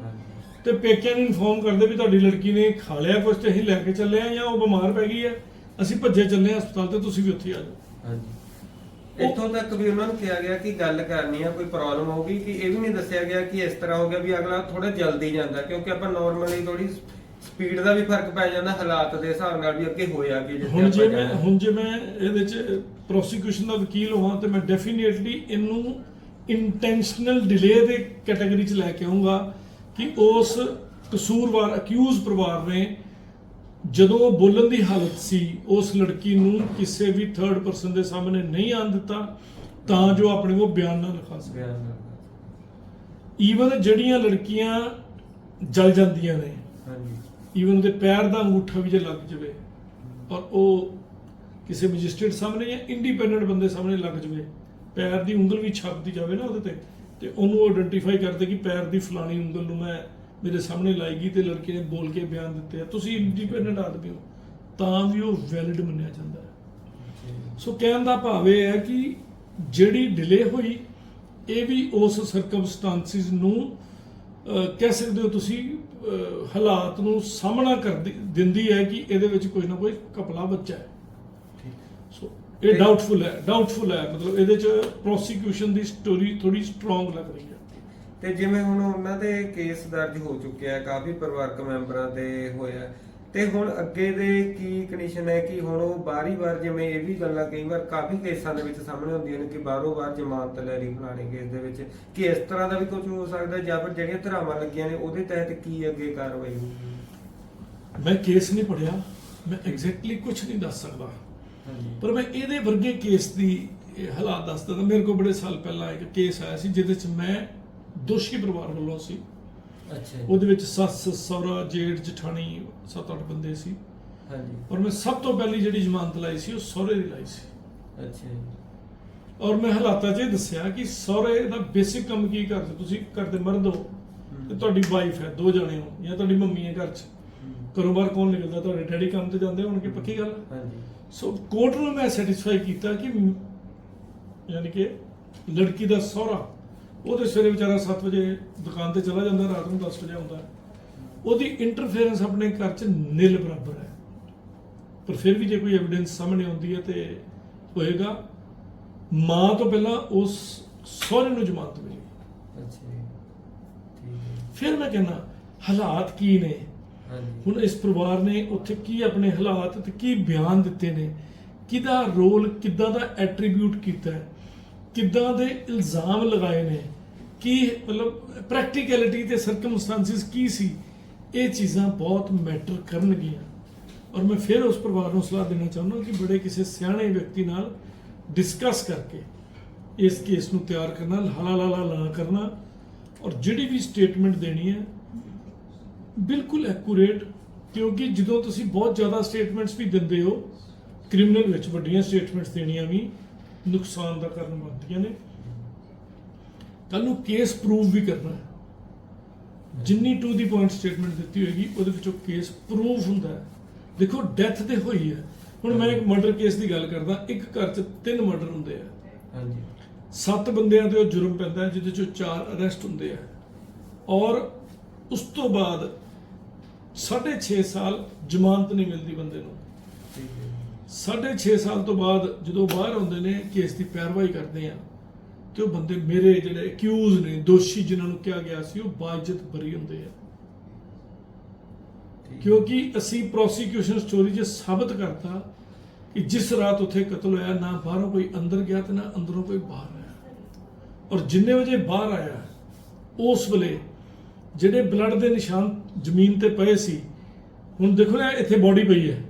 ਤੇ ਪੇਕਿਆਂ ਨੂੰ ਇਨਫੋਰਮ ਕਰਦੇ ਵੀ ਤੁਹਾਡੀ ਲੜਕੀ ਨੇ ਖਾ ਲਿਆ ਕੁਝ ਤੇ ਅਸੀਂ ਲੈ ਕੇ ਚੱਲੇ ਆ ਜਾਂ ਉਹ ਬਿਮਾਰ ਪੈ ਗਈ ਹੈ। ਅਸੀਂ ਭੱਜੇ ਚੱਲੇ ਆ ਹਸਪਤਾਲ ਤੇ ਤੁਸੀਂ ਵੀ ਉੱਥੇ ਆ ਜਾਓ। ਹਾਂਜੀ। ਇੱਥੋਂ ਤੱਕ ਵੀ ਉਹਨਾਂ ਨੂੰ ਕਿਹਾ ਗਿਆ ਕਿ ਗੱਲ ਕਰਨੀ ਆ ਕੋਈ ਪ੍ਰੋਬਲਮ ਹੋਊਗੀ ਕਿ ਇਹ ਵੀ ਨਹੀਂ ਦੱਸਿਆ ਗਿਆ ਕਿ ਇਸ ਤਰ੍ਹਾਂ ਹੋ ਗਿਆ ਵੀ ਅਗਲਾ ਥੋੜਾ ਜਲਦੀ ਜਾਂਦਾ ਕਿਉਂਕਿ ਆਪਾਂ ਨਾਰਮਲੀ ਥੋੜੀ ਸਪੀਡ ਦਾ ਵੀ ਫ਼ਰਕ ਪੈ ਜਾਂਦਾ ਹਾਲਾਤ ਦੇ ਹਿਸਾਬ ਨਾਲ ਵੀ ਅੱਗੇ ਹੋਇਆ ਕਿ ਹੁਣ ਜੇ ਮੈਂ। ਹੁਣ ਜੇ ਮੈਂ ਇਹਦੇ ਚ ਪ੍ਰੋਸੀਕਿਊਸ਼ਨ ਦਾ ਵਕੀਲ ਹੋਵਾਂ ਤੇ ਮੈਂ ਡੈਫੀਨੇਟਲੀ ਇਹਨੂੰ ਇੰਟੈਂਸ਼ਨਲ ਡਿਲੇ ਦੇ ਕੈਟਾਗਰੀ ਚ ਲੈ ਕੇ ਆਉਂਗਾ ਕਿ ਉਸ ਕਸੂਰਵਾਰ ਅਕਿਊਜ਼ ਪਰਿਵਾਰ ਨੇ ਜਦੋਂ ਬੋਲਣ ਦੀ ਹਾਲਤ ਸੀ ਉਸ ਲੜਕੀ ਨੂੰ ਕਿਸੇ ਵੀ ਥਰਡ ਪਰਸਨ ਦੇ ਸਾਹਮਣੇ ਨਹੀਂ ਆਣ ਦਿੱਤਾ ਤਾਂ ਜੋ ਆਪਣੇ ਉਹ ਬਿਆਨ ਨਾ ਲਿਖਾ ਸਕੇ। ਈਵਨ ਜਿਹੜੀਆਂ ਲੜਕੀਆਂ ਜਲ ਜਾਂਦੀਆਂ ਨੇ ਈਵਨ ਦੇ ਪੈਰ ਦਾ ਅੰਗੂਠਾ ਵੀ ਜੇ ਲੱਗ ਜਾਵੇ, ਔਰ ਉਹ ਕਿਸੇ ਮੈਜਿਸਟ੍ਰੇਟ ਸਾਹਮਣੇ ਜਾਂ ਇੰਡੀਪੈਂਡੈਂਟ ਬੰਦੇ ਸਾਹਮਣੇ ਲੱਗ ਜਾਵੇ, ਪੈਰ ਦੀ ਉਂਗਲ ਵੀ ਛਾਪਦੀ ਜਾਵੇ ਨਾ ਉਹਦੇ ਤੇ ਤੇ ਉਹਨੂੰ ਆਇਡੈਂਟੀਫਾਈ ਕਰਦੇ ਕਿ ਪੈਰ ਦੀ ਫਲਾਣੀ ਉਂਗਲ ਨੂੰ ਮੈਂ ਮੇਰੇ ਸਾਹਮਣੇ ਲਾਈ ਗਈ ਤੇ ਲੜਕੇ ਨੇ ਬੋਲ ਕੇ ਬਿਆਨ ਦਿੱਤੇ ਆ। ਤੁਸੀਂ ਇੰਡੀਪੈਂਡੈਂਟ ਆਦਮੀ ਹੋ, ਤਾਂ ਵੀ ਉਹ ਵੈਲਿਡ ਮੰਨਿਆ ਜਾਂਦਾ ਹੈ। ਸੋ ਕਹਿਣ ਦਾ ਭਾਵ ਇਹ ਹੈ ਕਿ ਜਿਹੜੀ ਡਿਲੇ ਹੋਈ, ਇਹ ਵੀ ਉਸ ਸਰਕਮਸਟੈਂਸਿਸ ਨੂੰ ਕਹਿ ਸਕਦੇ ਹੋ ਤੁਸੀਂ ਹਾਲਾਤ ਨੂੰ ਸਾਹਮਣਾ ਕਰ ਦਿ- ਦਿੰਦੀ ਹੈ ਕਿ ਇਹਦੇ ਵਿੱਚ ਕੋਈ ਨਾ ਕੋਈ ਕਪਲਾ ਬੱਚਾ ਹੈ। ਸੋ ਇਹ ਡਾਊਟਫੁਲ ਹੈ ਡਾਊਟਫੁਲ ਹੈ। ਮਤਲਬ ਇਹਦੇ ਚ ਪ੍ਰੋਸੀਕਿਊਸ਼ਨ ਦੀ ਸਟੋਰੀ ਥੋੜੀ ਸਟਰੋਂਗ ਲੱਗ ਰਹੀ ਹੈ। ਤੇ ਜਿਵੇਂ ਹੁਣ ਉਹਨਾਂ ਦੇ ਕੇਸ ਦਰਜ ਹੋ ਚੁੱਕਿਆ ਹੈ ਕਾਫੀ ਪਰਿਵਾਰਕ ਮੈਂਬਰਾਂ ਤੇ ਹੋਇਆ। ਤੇ ਹੁਣ ਅੱਗੇ ਦੇ ਕੀ ਕੰਡੀਸ਼ਨ ਹੈ ਕਿ ਹੁਣ ਉਹ ਬਾਰੀ ਵਾਰ ਜਿਵੇਂ ਇਹ ਵੀ ਗੱਲਾਂ ਕਈ ਵਾਰ ਕਾਫੀ ਕੇਸਾਂ ਦੇ ਵਿੱਚ ਸਾਹਮਣੇ ਹੁੰਦੀਆਂ ਨੇ ਕਿ ਬਾਹਰੋਂ ਬਾਹਰ ਜ਼ਮਾਨਤ ਲੈ ਲਈ ਫਲਾਣੇ ਕੇਸ ਦੇ ਵਿੱਚ ਕਿ ਇਸ ਤਰ੍ਹਾਂ ਦਾ ਵੀ ਕੁਝ ਹੋ ਸਕਦਾ ਹੈ ਜਾਂ ਫਿਰ ਜਿਹੜੀਆਂ ਧਰਾਵਾਂ ਲੱਗੀਆਂ ਨੇ ਉਹਦੇ ਤਹਿਤ ਕੀ ਅੱਗੇ ਕਾਰਵਾਈ ਹੋਊਗੀ? ਮੈਂ ਕੇਸ ਨਹੀਂ ਪੜਿਆ ਮੈਂ ਐਗਜ਼ੈਕਟਲੀ ਕੁਝ ਨਹੀਂ ਦੱਸ ਸਕਦਾ। ਹਾਂਜੀ। ਪਰ ਮੈਂ ਇਹਦੇ ਵਰਗੇ ਕੇਸ ਦੀ ਇਹ ਹਾਲਾਤ ਦੱਸਦਾ ਤਾਂ ਮੇਰੇ ਕੋਲ ਬੜੇ ਸਾਲ ਪਹਿਲਾਂ ਇੱਕ ਕੇਸ ਆਇਆ ਸੀ ਜਿਹਦੇ ਚ ਮੈਂ ਦੋਸ਼ੀ ਪਰਿਵਾਰ ਵੱਲੋਂ ਸੀ। ਅੱਛਾ ਉਹਦੇ ਵਿੱਚ ਸੱਸ ਸਹੁਰਾ ਜੇਠ ਜਠਾਣੀ ਸੱਤ ਅੱਠ ਬੰਦੇ ਸੀ। ਹਾਂਜੀ। ਔਰ ਮੈਂ ਸਭ ਤੋਂ ਪਹਿਲੀ ਜਿਹੜੀ ਜ਼ਮਾਨਤ ਲਾਈ ਸੀ ਉਹ ਸਹੁਰੇ ਦੀ ਲਾਈ ਸੀ। ਅੱਛਾ ਜੀ। ਔਰ ਮੈਂ ਹਾਲਾਤਾਂ 'ਚ ਇਹ ਦੱਸਿਆ ਕਿ ਸਹੁਰੇ ਦਾ ਬੇਸਿਕ ਕੰਮ ਕੀ ਕਰਦੇ ਤੁਸੀਂ ਕਰਦੇ ਮਰਦ ਹੋ ਤੇ ਤੁਹਾਡੀ ਵਾਈਫ ਹੈ ਦੋ ਜਣੇ ਹੋ ਜਾਂ ਤੁਹਾਡੀ ਮੰਮੀ ਹੈ ਘਰ 'ਚ। ਘਰੋਂ ਬਾਹਰ ਕੌਣ ਨਿਕਲਦਾ? ਤੁਹਾਡੇ ਡੈਡੀ ਕੰਮ ਤੇ ਜਾਂਦੇ ਹੋਣਗੇ ਪੱਕੀ ਗੱਲ? ਹੈ। ਹਾਂਜੀ। ਸੋ ਕੋਰਟ ਨੂੰ ਮੈਂ ਸੈਟੀਸਫਾਈ ਕੀਤਾ ਕਿ ਮ- ਯਾਨੀ ਕਿ ਲੜਕੀ ਦਾ ਸਹੁਰਾ ਉਹਦੇ ਸਵੇਰੇ ਵਿਚਾਰਾ 7 ਵਜੇ ਦੁਕਾਨ ਤੇ ਚਲਾ ਜਾਂਦਾ ਰਾਤ ਨੂੰ 10 ਵਜੇ ਆਉਂਦਾ। ਉਹਦੀ ਇੰਟਰਫੇਰੈਂਸ ਆਪਣੇ ਘਰ 'ਚ ਨਿਲ ਬਰਾਬਰ ਹੈ। ਪਰ ਫਿਰ ਵੀ ਜੇ ਕੋਈ ਐਵੀਡੈਂਸ ਸਾਹਮਣੇ ਆਉਂਦੀ ਹੈ ਤੇ ਹੋਏਗਾ ਮਾਂ ਤੋਂ ਪਹਿਲਾਂ ਉਸ ਸਹੁਰੇ ਨੂੰ ਜ਼ਮਾਨਤ ਮਿਲੀ। ਫਿਰ ਮੈਂ ਕਹਿੰਦਾ ਹਾਲਾਤ ਕੀ ਨੇ? ਹਾਂਜੀ। ਹੁਣ ਇਸ ਪਰਿਵਾਰ ਨੇ ਉੱਥੇ ਕੀ ਆਪਣੇ ਹਾਲਾਤ ਤੇ ਕੀ ਬਿਆਨ ਦਿੱਤੇ ਨੇ? ਕਿਹਦਾ ਰੋਲ ਕਿੱਦਾਂ ਦਾ ਐਟਰੀਬਿਊਟ ਕੀਤਾ ਹੈ? ਕਿੱਦਾਂ ਦੇ ਇਲਜ਼ਾਮ ਲਗਾਏ ਨੇ? ਕੀ ਮਤਲਬ ਪ੍ਰੈਕਟੀਕੈਲਿਟੀ ਤੇ ਸਰਕਮਸਟੈਂਸਿਸ ਕੀ ਸੀ? ਇਹ ਚੀਜ਼ਾਂ ਬਹੁਤ ਮੈਟਰ ਕਰਨਗੀਆਂ। ਔਰ ਮੈਂ ਫਿਰ ਉਸ ਪਰਿਵਾਰ ਨੂੰ ਸਲਾਹ ਦੇਣਾ ਚਾਹੁੰਦਾ ਕਿ ਬੜੇ ਕਿਸੇ ਸਿਆਣੇ ਵਿਅਕਤੀ ਨਾਲ ਡਿਸਕਸ ਕਰਕੇ ਇਸ ਕੇਸ ਨੂੰ ਤਿਆਰ ਕਰਨਾ, ਲਾਲਾ ਲਾ ਲਾ ਕਰਨਾ। ਔਰ ਜਿਹੜੀ ਵੀ ਸਟੇਟਮੈਂਟ ਦੇਣੀ ਹੈ, ਬਿਲਕੁਲ ਐਕੂਰੇਟ ਕਿਉਂਕਿ ਜਦੋਂ ਤੁਸੀਂ ਬਹੁਤ ਜ਼ਿਆਦਾ ਸਟੇਟਮੈਂਟਸ ਵੀ ਦਿੰਦੇ ਹੋ ਕ੍ਰਿਮੀਨਲ ਵਿੱਚ ਵੱਡੀਆਂ ਸਟੇਟਮੈਂਟਸ ਦੇਣੀਆਂ ਵੀ ਨੁਕਸਾਨ ਦਾ ਕਾਰਨ ਬਣਦੀਆਂ ਨੇ ਕੱਲ ਨੂੰ ਕੇਸ ਪ੍ਰੂਵ ਵੀ ਕਰਨਾ ਹੈ। ਜਿੰਨੀ ਟੂ ਦੀ ਪੁਆਇੰਟ ਸਟੇਟਮੈਂਟ ਦਿੱਤੀ ਹੋਏਗੀ ਉਹਦੇ ਵਿੱਚੋਂ ਕੇਸ ਪ੍ਰੂਫ ਹੁੰਦਾ ਹੈ। ਦੇਖੋ ਡੈਥ ਤੇ ਹੋਈ ਹੈ। ਹੁਣ ਮੈਂ ਇੱਕ ਮਰਡਰ ਕੇਸ ਦੀ ਗੱਲ ਕਰਦਾ ਇੱਕ ਘਰ 'ਚ ਤਿੰਨ ਮਰਡਰ ਹੁੰਦੇ ਆ। ਹਾਂਜੀ। ਸੱਤ ਬੰਦਿਆਂ ਤੇ ਉਹ ਜੁਰਮ ਪੈਂਦਾ ਹੈ ਜਿਹਦੇ ਚੋਂ ਚਾਰ ਅਰੈਸਟ ਹੁੰਦੇ ਆ। ਔਰ ਉਸ ਤੋਂ ਬਾਅਦ 6.5 ਸਾਲ ਜ਼ਮਾਨਤ ਨਹੀਂ ਮਿਲਦੀ ਬੰਦੇ ਨੂੰ। ਠੀਕ ਹੈ ਸਾਢੇ 6 ਸਾਲ ਤੋਂ ਬਾਅਦ ਜਦੋਂ ਬਾਹਰ ਆਉਂਦੇ ਨੇ ਕੇਸ ਦੀ ਪੈਰਵਾਈ ਕਰਦੇ ਆ ਤੇ ਉਹ ਬੰਦੇ ਮੇਰੇ ਜਿਹੜੇ ਅਕਿਊਜ਼ ਨੇ ਦੋਸ਼ੀ ਜਿਨ੍ਹਾਂ ਨੂੰ ਕਿਹਾ ਗਿਆ ਸੀ ਉਹ ਬਾਇਜ਼ਤ ਬਰੀ ਹੁੰਦੇ ਆ। ਕਿਉਂਕਿ ਅਸੀਂ ਪ੍ਰੋਸੀਕਿਊਸ਼ਨ ਸਟੋਰੀ 'ਚ ਸਾਬਤ ਕਰਤਾ ਕਿ ਜਿਸ ਰਾਤ ਉੱਥੇ ਕਤਲ ਹੋਇਆ ਨਾ ਬਾਹਰੋਂ ਕੋਈ ਅੰਦਰ ਗਿਆ ਤੇ ਨਾ ਅੰਦਰੋਂ ਕੋਈ ਬਾਹਰ ਆਇਆ। ਔਰ ਜਿੰਨੇ ਵਜੇ ਬਾਹਰ ਆਇਆ ਉਸ ਵੇਲੇ ਜਿਹੜੇ ਬਲੱਡ ਦੇ ਨਿਸ਼ਾਨ ਜ਼ਮੀਨ ਤੇ ਪਏ ਸੀ ਹੁਣ ਦੇਖੋ ਨਾ ਇੱਥੇ ਬੋਡੀ ਪਈ ਹੈ।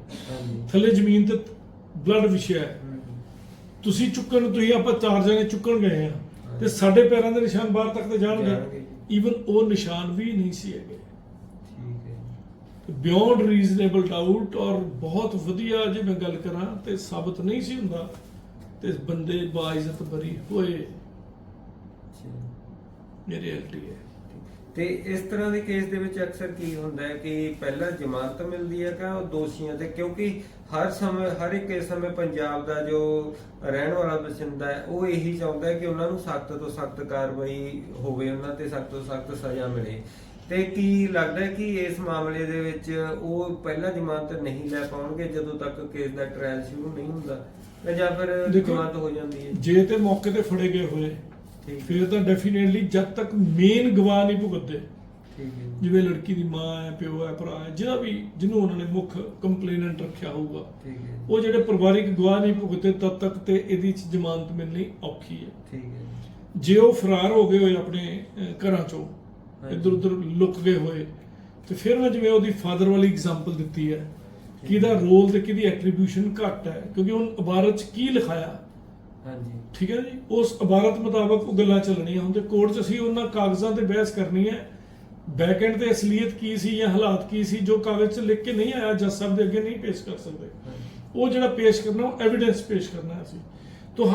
ਥੱਲੇ ਜ਼ਮੀਨ ਤੇ ਬਲੱਡ ਵਿਛਿਆ ਹੈ। ਤੁਸੀਂ ਚੁੱਕਣ ਤੁਸੀਂ ਆਪਾਂ ਚਾਰ ਜਣੇ ਚੁੱਕਣ ਗਏ ਆ ਤੇ ਸਾਡੇ ਪੈਰਾਂ ਦੇ ਨਿਸ਼ਾਨ ਬਾਹਰ ਤੱਕ ਤੇ ਜਾਣਗੇ। ਜਾਣਗੇ ਜੀ। ਈਵਨ ਉਹ ਨਿਸ਼ਾਨ ਵੀ ਨਹੀਂ ਸੀ ਹੈਗੇ। ਠੀਕ ਹੈ ਬਿਯੋਂਡ ਰੀਜ਼ਨੇਬਲ ਡਾਊਟ ਔਰ ਬਹੁਤ ਵਧੀਆ ਜੇ ਮੈਂ ਗੱਲ ਕਰਾਂ ਤੇ ਸਾਬਤ ਨਹੀਂ ਸੀ ਹੁੰਦਾ ਤੇ ਬੰਦੇ ਬਾਇਜ਼ਤ ਬਰੀ ਹੋਏ ਅੱਛਾ। ਇਹ ਰਿਐਲਿਟੀ ਹੈ ਤੇ ਇਸ ਤਰ੍ਹਾਂ ਦੇ ਕੇਸ ਦੇ ਵਿੱਚ ਅਕਸਰ ਕੀ ਹੁੰਦਾ ਹੈ ਕਿ ਪਹਿਲਾਂ ਜ਼ਮਾਨਤ ਮਿਲਦੀ ਹੈ ਕਿ ਉਹ ਦੋਸ਼ੀਆਂ ਤੇ ਕਿਉਂਕਿ ਹਰ ਸਮੇਂ ਹਰ ਇੱਕ ਇਸ ਸਮੇਂ ਪੰਜਾਬ ਦਾ ਜੋ ਰਹਿਣ ਵਾਲਾ ਬਸਿੰਦਾ ਹੈ ਉਹ ਇਹੀ ਚਾਹੁੰਦਾ ਹੈ ਕਿ ਉਹਨਾਂ ਨੂੰ ਸਖਤ ਤੋਂ ਸਖਤ ਕਾਰਵਾਈ ਹੋਵੇ ਉਹਨਾਂ ਤੇ ਸਖਤ ਤੋਂ ਸਖਤ ਸਜ਼ਾ ਮਿਲੇ। ਤੇ ਕੀ ਲੱਗਦਾ ਹੈ ਕਿ ਇਸ ਮਾਮਲੇ ਦੇ ਵਿੱਚ ਉਹ ਪਹਿਲਾਂ ਜ਼ਮਾਨਤ ਨਹੀਂ ਲੈ ਪਾਉਣਗੇ ਜਦੋਂ ਤੱਕ ਕੇਸ ਦਾ ਟ੍ਰਾਇਲ ਸ਼ੁਰੂ ਨਹੀਂ ਹੁੰਦਾ? ਜਾਂ ਫਿਰ ਜ਼ਮਾਨਤ ਹੋ ਜਾਂਦੀ ਹੈ? ਜੇ ਤੇ ਮੌਕੇ ਤੇ ਫੜੇ ਗਏ ਹੋਏ ਠੀਕ ਫਿਰ ਤਾਂ ਡੈਫੀਨੇਟਲੀ ਜਦ ਤੱਕ ਮੇਨ ਗਵਾਹ ਨਹੀਂ ਭੁਗਤਦੇ। ਠੀਕ ਹੈ ਜਿਵੇਂ ਲੜਕੀ ਦੀ ਮਾਂ ਹੈ ਪਿਓ ਹੈ ਭਰਾ ਹੈ ਜਿਹੜਾ ਵੀ ਜਿਹਨੂੰ ਉਹਨਾਂ ਨੇ ਮੁੱਖ ਕੰਪਲੇਨੈਂਟ ਰੱਖਿਆ ਹੋਊਗਾ ਠੀਕ ਹੈ ਉਹ ਜਿਹੜੇ ਪਰਿਵਾਰਿਕ ਗਵਾਹ ਨਹੀਂ ਭੁਗਤੇ ਤਦ ਤੱਕ ਤੇ ਇਹਦੀ ਚ ਜ਼ਮਾਨਤ ਮਿਲਣੀ ਔਖੀ ਹੈ। ਠੀਕ ਹੈ ਜੇ। ਉਹ ਫਰਾਰ ਹੋ ਗਏ ਹੋਏ ਆਪਣੇ ਅਹ, ਘਰਾਂ ਚੋਂ ਹਾਂਜੀ। ਇੱਧਰ ਉੱਧਰ ਲੁਕ ਗਏ ਹੋਏ ਤੇ ਫਿਰ ਮੈਂ ਜਿਵੇਂ ਉਹਦੀ ਫਾਦਰ ਵਾਲੀ ਐਗਜ਼ਾਮਪਲ ਦਿੱਤੀ ਹੈ ਕਿ ਇਹਦਾ ਰੋਲ ਤੇ ਕਿਹਦੀ ਐਟਰੀਬਿਊਸ਼ਨ ਘੱਟ ਹੈ ਕਿਉਂਕਿ ਹੁਣ ਇਬਾਰਤ ਚ ਕੀ ਲਿਖਾਇਆ ਹਾਂਜੀ। ਠੀਕ ਹੈ ਜੀ? ਉਸ ਇਬਾਰਤ ਮੁਤਾਬਕ ਉਹ ਗੱਲਾਂ ਚੱਲਣੀਆਂ ਹੁੰਦੇ ਕੋਰਟ 'ਚ ਅਸੀਂ ਉਹਨਾਂ ਕਾਗਜ਼ਾਂ ਤੇ ਬਹਿਸ ਕਰਨੀ ਹੈ। ਬੈਕ ਐਂਡ ਤੇ ਅਸਲੀਅਤ ਕੀ ਸੀ ਜਾਂ ਹਾਲਾਤ ਕੀ ਸੀ ਜੋ ਕਾਗਜ਼ 'ਚ ਲਿਖ ਕੇ ਨਹੀਂ ਆਇਆ ਜੱਜ ਸਾਹਿਬ ਦੇ ਅੱਗੇ ਨਹੀਂ ਪੇਸ਼ ਕਰ ਸਕਦੇ। ਉਹ ਜਿਹੜਾ ਪੇਸ਼ ਕਰਨਾ ਉਹ ਐਵੀਡੈਂਸ ਪੇਸ਼ ਕਰਨਾ ਹੈ ਅਸੀਂ। ਤੋਂ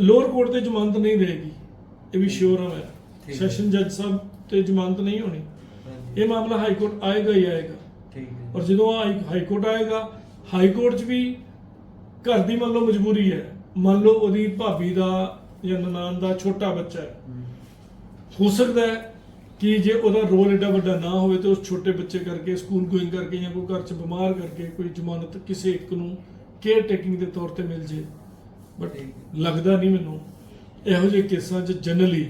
ਲੋਅਰ ਕੋਰਟ ਤੇ ਜ਼ਮਾਨਤ ਨਹੀਂ ਰਹੇਗੀ। ਇਹ ਵੀ ਸ਼ੋਰ ਹਾਂ ਮੈਂ। ਸੈਸ਼ਨ ਜੱਜ ਸਾਹਿਬ ਤੇ ਜ਼ਮਾਨਤ ਨਹੀਂ ਹੋਣੀ। ਇਹ ਮਾਮਲਾ ਹਾਈ ਕੋਰਟ ਆਏਗਾ ਹੀ ਆਏਗਾ। ਠੀਕ ਹੈ ਔਰ ਜਦੋਂ ਹਾਈ ਕੋਰਟ ਆਏਗਾ ਹਾਈ ਕੋਰਟ 'ਚ ਵੀ ਘਰ ਦੀ ਮੰਨ ਲਓ ਮਜਬੂਰੀ ਹੈ। ਮੰਨ ਲਓ ਉਹਦੀ ਭਾਬੀ ਦਾ ਜਾਂ ਨਨਾਣ ਦਾ ਛੋਟਾ ਬੱਚਾ ਹੈ। ਹੋ ਸਕਦਾ ਹੈ ਕਿ ਜੇ ਉਹਦਾ ਰੋਲ ਏਡਾ ਵੱਡਾ ਨਾ ਹੋਵੇ ਤੇ ਉਸ ਛੋਟੇ ਬੱਚੇ ਕਰਕੇ ਸਕੂਲ ਗੋਇੰਗ ਕਰਕੇ ਜਾਂ ਕੋਈ ਘਰ 'ਚ ਬਿਮਾਰ ਕਰਕੇ ਕੋਈ ਜ਼ਮਾਨਤ ਕਿਸੇ ਇੱਕ ਨੂੰ ਕੇਅਰ ਟੇਕਿੰਗ ਦੇ ਤੌਰ ਤੇ ਮਿਲ ਜੇ। ਬਟ ਲੱਗਦਾ ਨਹੀਂ ਮੈਨੂੰ ਇਹੋ ਜਿਹੇ ਕੇਸਾਂ 'ਚ ਜਨਰਲੀ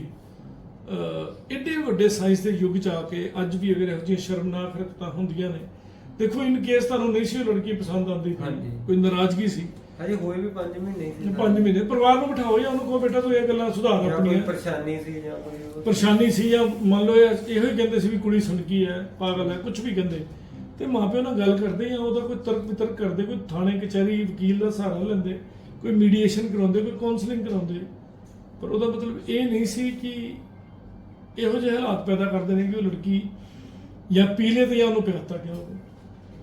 ਏਡੇ ਵੱਡੇ ਸਾਇੰਸ ਦੇ ਯੁੱਗ 'ਚ ਆ ਕੇ ਅੱਜ ਵੀ ਅਗਰ ਇਹੋ ਜਿਹੀਆਂ ਸ਼ਰਮਨਾਕ ਹਰਕਤਾਂ ਹੁੰਦੀਆਂ ਨੇ ਦੇਖੋ ਇਨ ਕੇਸ ਤੁਹਾਨੂੰ ਨਹੀਂ ਸੀ ਉਹ ਲੜਕੀ ਪਸੰਦ ਆਉਂਦੀ। ਕੋਈ ਨਾਰਾਜ਼ਗੀ ਸੀ। ਹਜੇ ਹੋਏ ਵੀ 5 ਮਹੀਨੇ ਹੀ ਸੀ। ਪੰਜ ਮਹੀਨੇ। ਪਰਿਵਾਰ ਨੂੰ ਬਿਠਾਓ ਜਾਂ ਉਹਨੂੰ ਕਹੋ ਬੇਟਾ ਤੂੰ ਇਹ ਗੱਲਾਂ ਸੁਧਾਰ ਜਾਂ ਕੋਈ ਆਪਣੀਆਂ ਪਰੇਸ਼ਾਨੀ ਸੀ ਜਾਂ ਕੋਈ ਹੋਰ। ਪਰੇਸ਼ਾਨੀ ਸੀ ਜਾਂ ਮੰਨ ਲਓ ਇਹ- ਇਹੋ ਹੀ ਕਹਿੰਦੇ ਸੀ ਵੀ ਕੁੜੀ ਸੁਣਕੀ ਹੈ ਪਾਗਲ ਹੈ ਕੁਝ ਵੀ ਕਹਿੰਦੇ। ਤੇ ਮਾਪਿਓ ਨਾਲ ਗੱਲ ਕਰਦੇ ਆ ਉਹਦਾ ਕੋਈ ਤਰਕ ਵਿਤਰਕ ਕਰਦੇ ਕੋਈ ਥਾਣੇ ਕਚਹਿਰੀ ਵਕੀਲ ਦਾ ਸਹਾਰਾ ਲੈਂਦੇ ਕੋਈ ਮੀਡੀਏਸ਼ਨ ਕਰਾਉਂਦੇ ਕੋਈ ਕਾਉਂਸਲਿੰਗ ਕਰਾਉਂਦੇ। ਪਰ ਉਹਦਾ ਮਤਲਬ ਇਹ ਨਹੀਂ ਸੀ ਕਿ ਇਹੋ ਜਿਹੇ ਹਾਲਾਤ ਪੈਦਾ ਕਰਦੇ ਨੇ ਕਿ ਉਹ ਲੜਕੀ ਜਾਂ ਪੀਲੇ ਤੇ ਜਾਂ ਉਹਨੂੰ ਪਿਆਤਾ ਗਿਆ ਹੋਵੇ।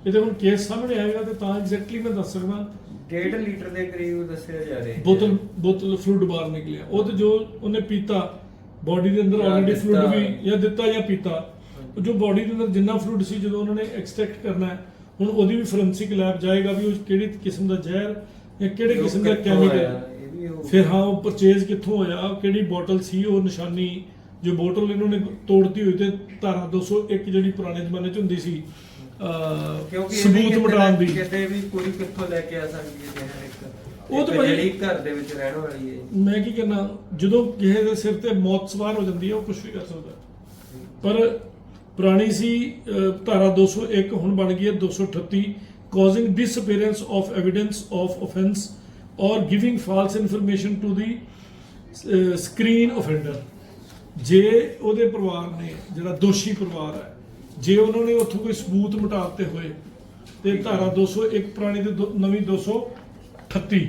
ਇਹ ਤੇ ਹੁਣ ਕੇਸ ਸਾਹਮਣੇ ਆਏਗਾ ਤੇ ਤਾਂ ਐਗਜ਼ੈਕਟਲੀ ਮੈਂ ਦੱਸ ਸਕਦਾ ਡੇਢ ਲੀਟਰ ਦੇ ਕਰੀਬ ਦੱਸਿਆ ਜਾ ਰਿਹਾ ਹੈ। ਬੋਤਲ ਬੋਤਲ ਫਲੂਇਡ ਬਾਹਰ ਨਿਕਲਿਆ। ਉਹ ਤੇ ਜੋ ਉਹਨੇ ਪੀਤਾ ਬਾਡੀ ਦੇ ਅੰਦਰ ਜਾਂ ਆਲਰੇਡੀ ਦਿੱਤਾ। ਫਲੂਇਡ ਵੀ ਜਾਂ ਦਿੱਤਾ ਜਾਂ ਪੀਤਾ। ਉਹ ਜੋ ਬਾਡੀ ਦੇ ਅੰਦਰ ਜਿੰਨਾ ਫਲੂਇਡ ਸੀ ਜਦੋਂ ਉਹਨਾਂ ਨੇ ਐਕਸਟ੍ਰੈਕਟ ਕਰਨਾ ਹੈ ਹੁਣ ਉਹਦੀ ਵੀ ਫੋਰੈਂਸਿਕ ਲੈਬ ਜਾਏਗਾ ਵੀ ਉਹ ਕਿਹੜੀ ਕਿਸਮ ਦਾ ਜ਼ਹਿਰ ਜਾਂ ਕਿਹੜੇ ਕਿਸਮ ਦਾ ਕਿੱਥੋਂ ਕੈਮੀਕਲ ਇਹ ਵੀ ਫਿਰ ਹਾਂ ਉਹ ਪਰਚੇਜ਼ ਕਿੱਥੋਂ ਹੋਇਆ? ਕਿਹੜੀ ਬੋਟਲ ਸੀ ਉਹ ਨਿਸ਼ਾਨੀ? ਜੋ ਬੋਟਲ ਇਹਨਾਂ ਨੇ ਤੋੜਤੀ ਹੋਈ ਤੇ ਧਾਰਾ 201 ਜਿਹੜੀ ਪੁਰਾਣੇ ਜ਼ਮਾਨੇ 'ਚ ਹੁੰਦੀ ਸੀ ਕਿਉਂਕਿ ਇਹ ਸਬੂਤ ਕਿਤੇ ਦੀ। ਕਿਤੇ ਵੀ ਕੁੜੀ ਕਿੱਥੋਂ ਲੈ ਕੇ ਆ ਸਕਦੀ ਹੈ ਜ਼ਹਿਰ ਇੱਕ। ਉਹ ਤਾਂ ਇੱਕ ਭਾਜੀ- ਜਿਹੜੀ ਘਰ ਦੇ ਵਿੱਚ ਰਹਿਣ ਵਾਲੀ ਹੈ। ਮੈਂ ਕੀ ਕਹਿਣਾ ਜਦੋਂ ਕਿਸੇ ਦੇ ਸਿਰ ਤੇ ਮੌਤ ਸਵਾਰ ਹੋ ਜਾਂਦੀ ਹੈ ਉਹ ਕੁਝ ਵੀ ਕਰ ਸਕਦਾ। ਹੈ। ਪਰ ਪੁਰਾਣੀ ਸੀ ਅਹ, ਧਾਰਾ 201 ਹੁਣ ਬਣ ਗਈ ਹੈ 238 causing disappearance of evidence of offense or giving false information to the uh, screen offender ਜੇ ਉਹਦੇ ਪਰਿਵਾਰ ਨੇ ਜਿਹੜਾ ਦੋਸ਼ੀ ਪਰਿਵਾਰ ਹੈ ਜੇ ਉਹਨਾਂ ਨੇ ਉੱਥੋਂ ਕੋਈ ਸਬੂਤ ਮਿਟਾਤੇ ਹੋਏ ਤੇ ਧਾਰਾ 201 ਪੁਰਾਣੀ ਦੋ- ਨਵੀਂ 238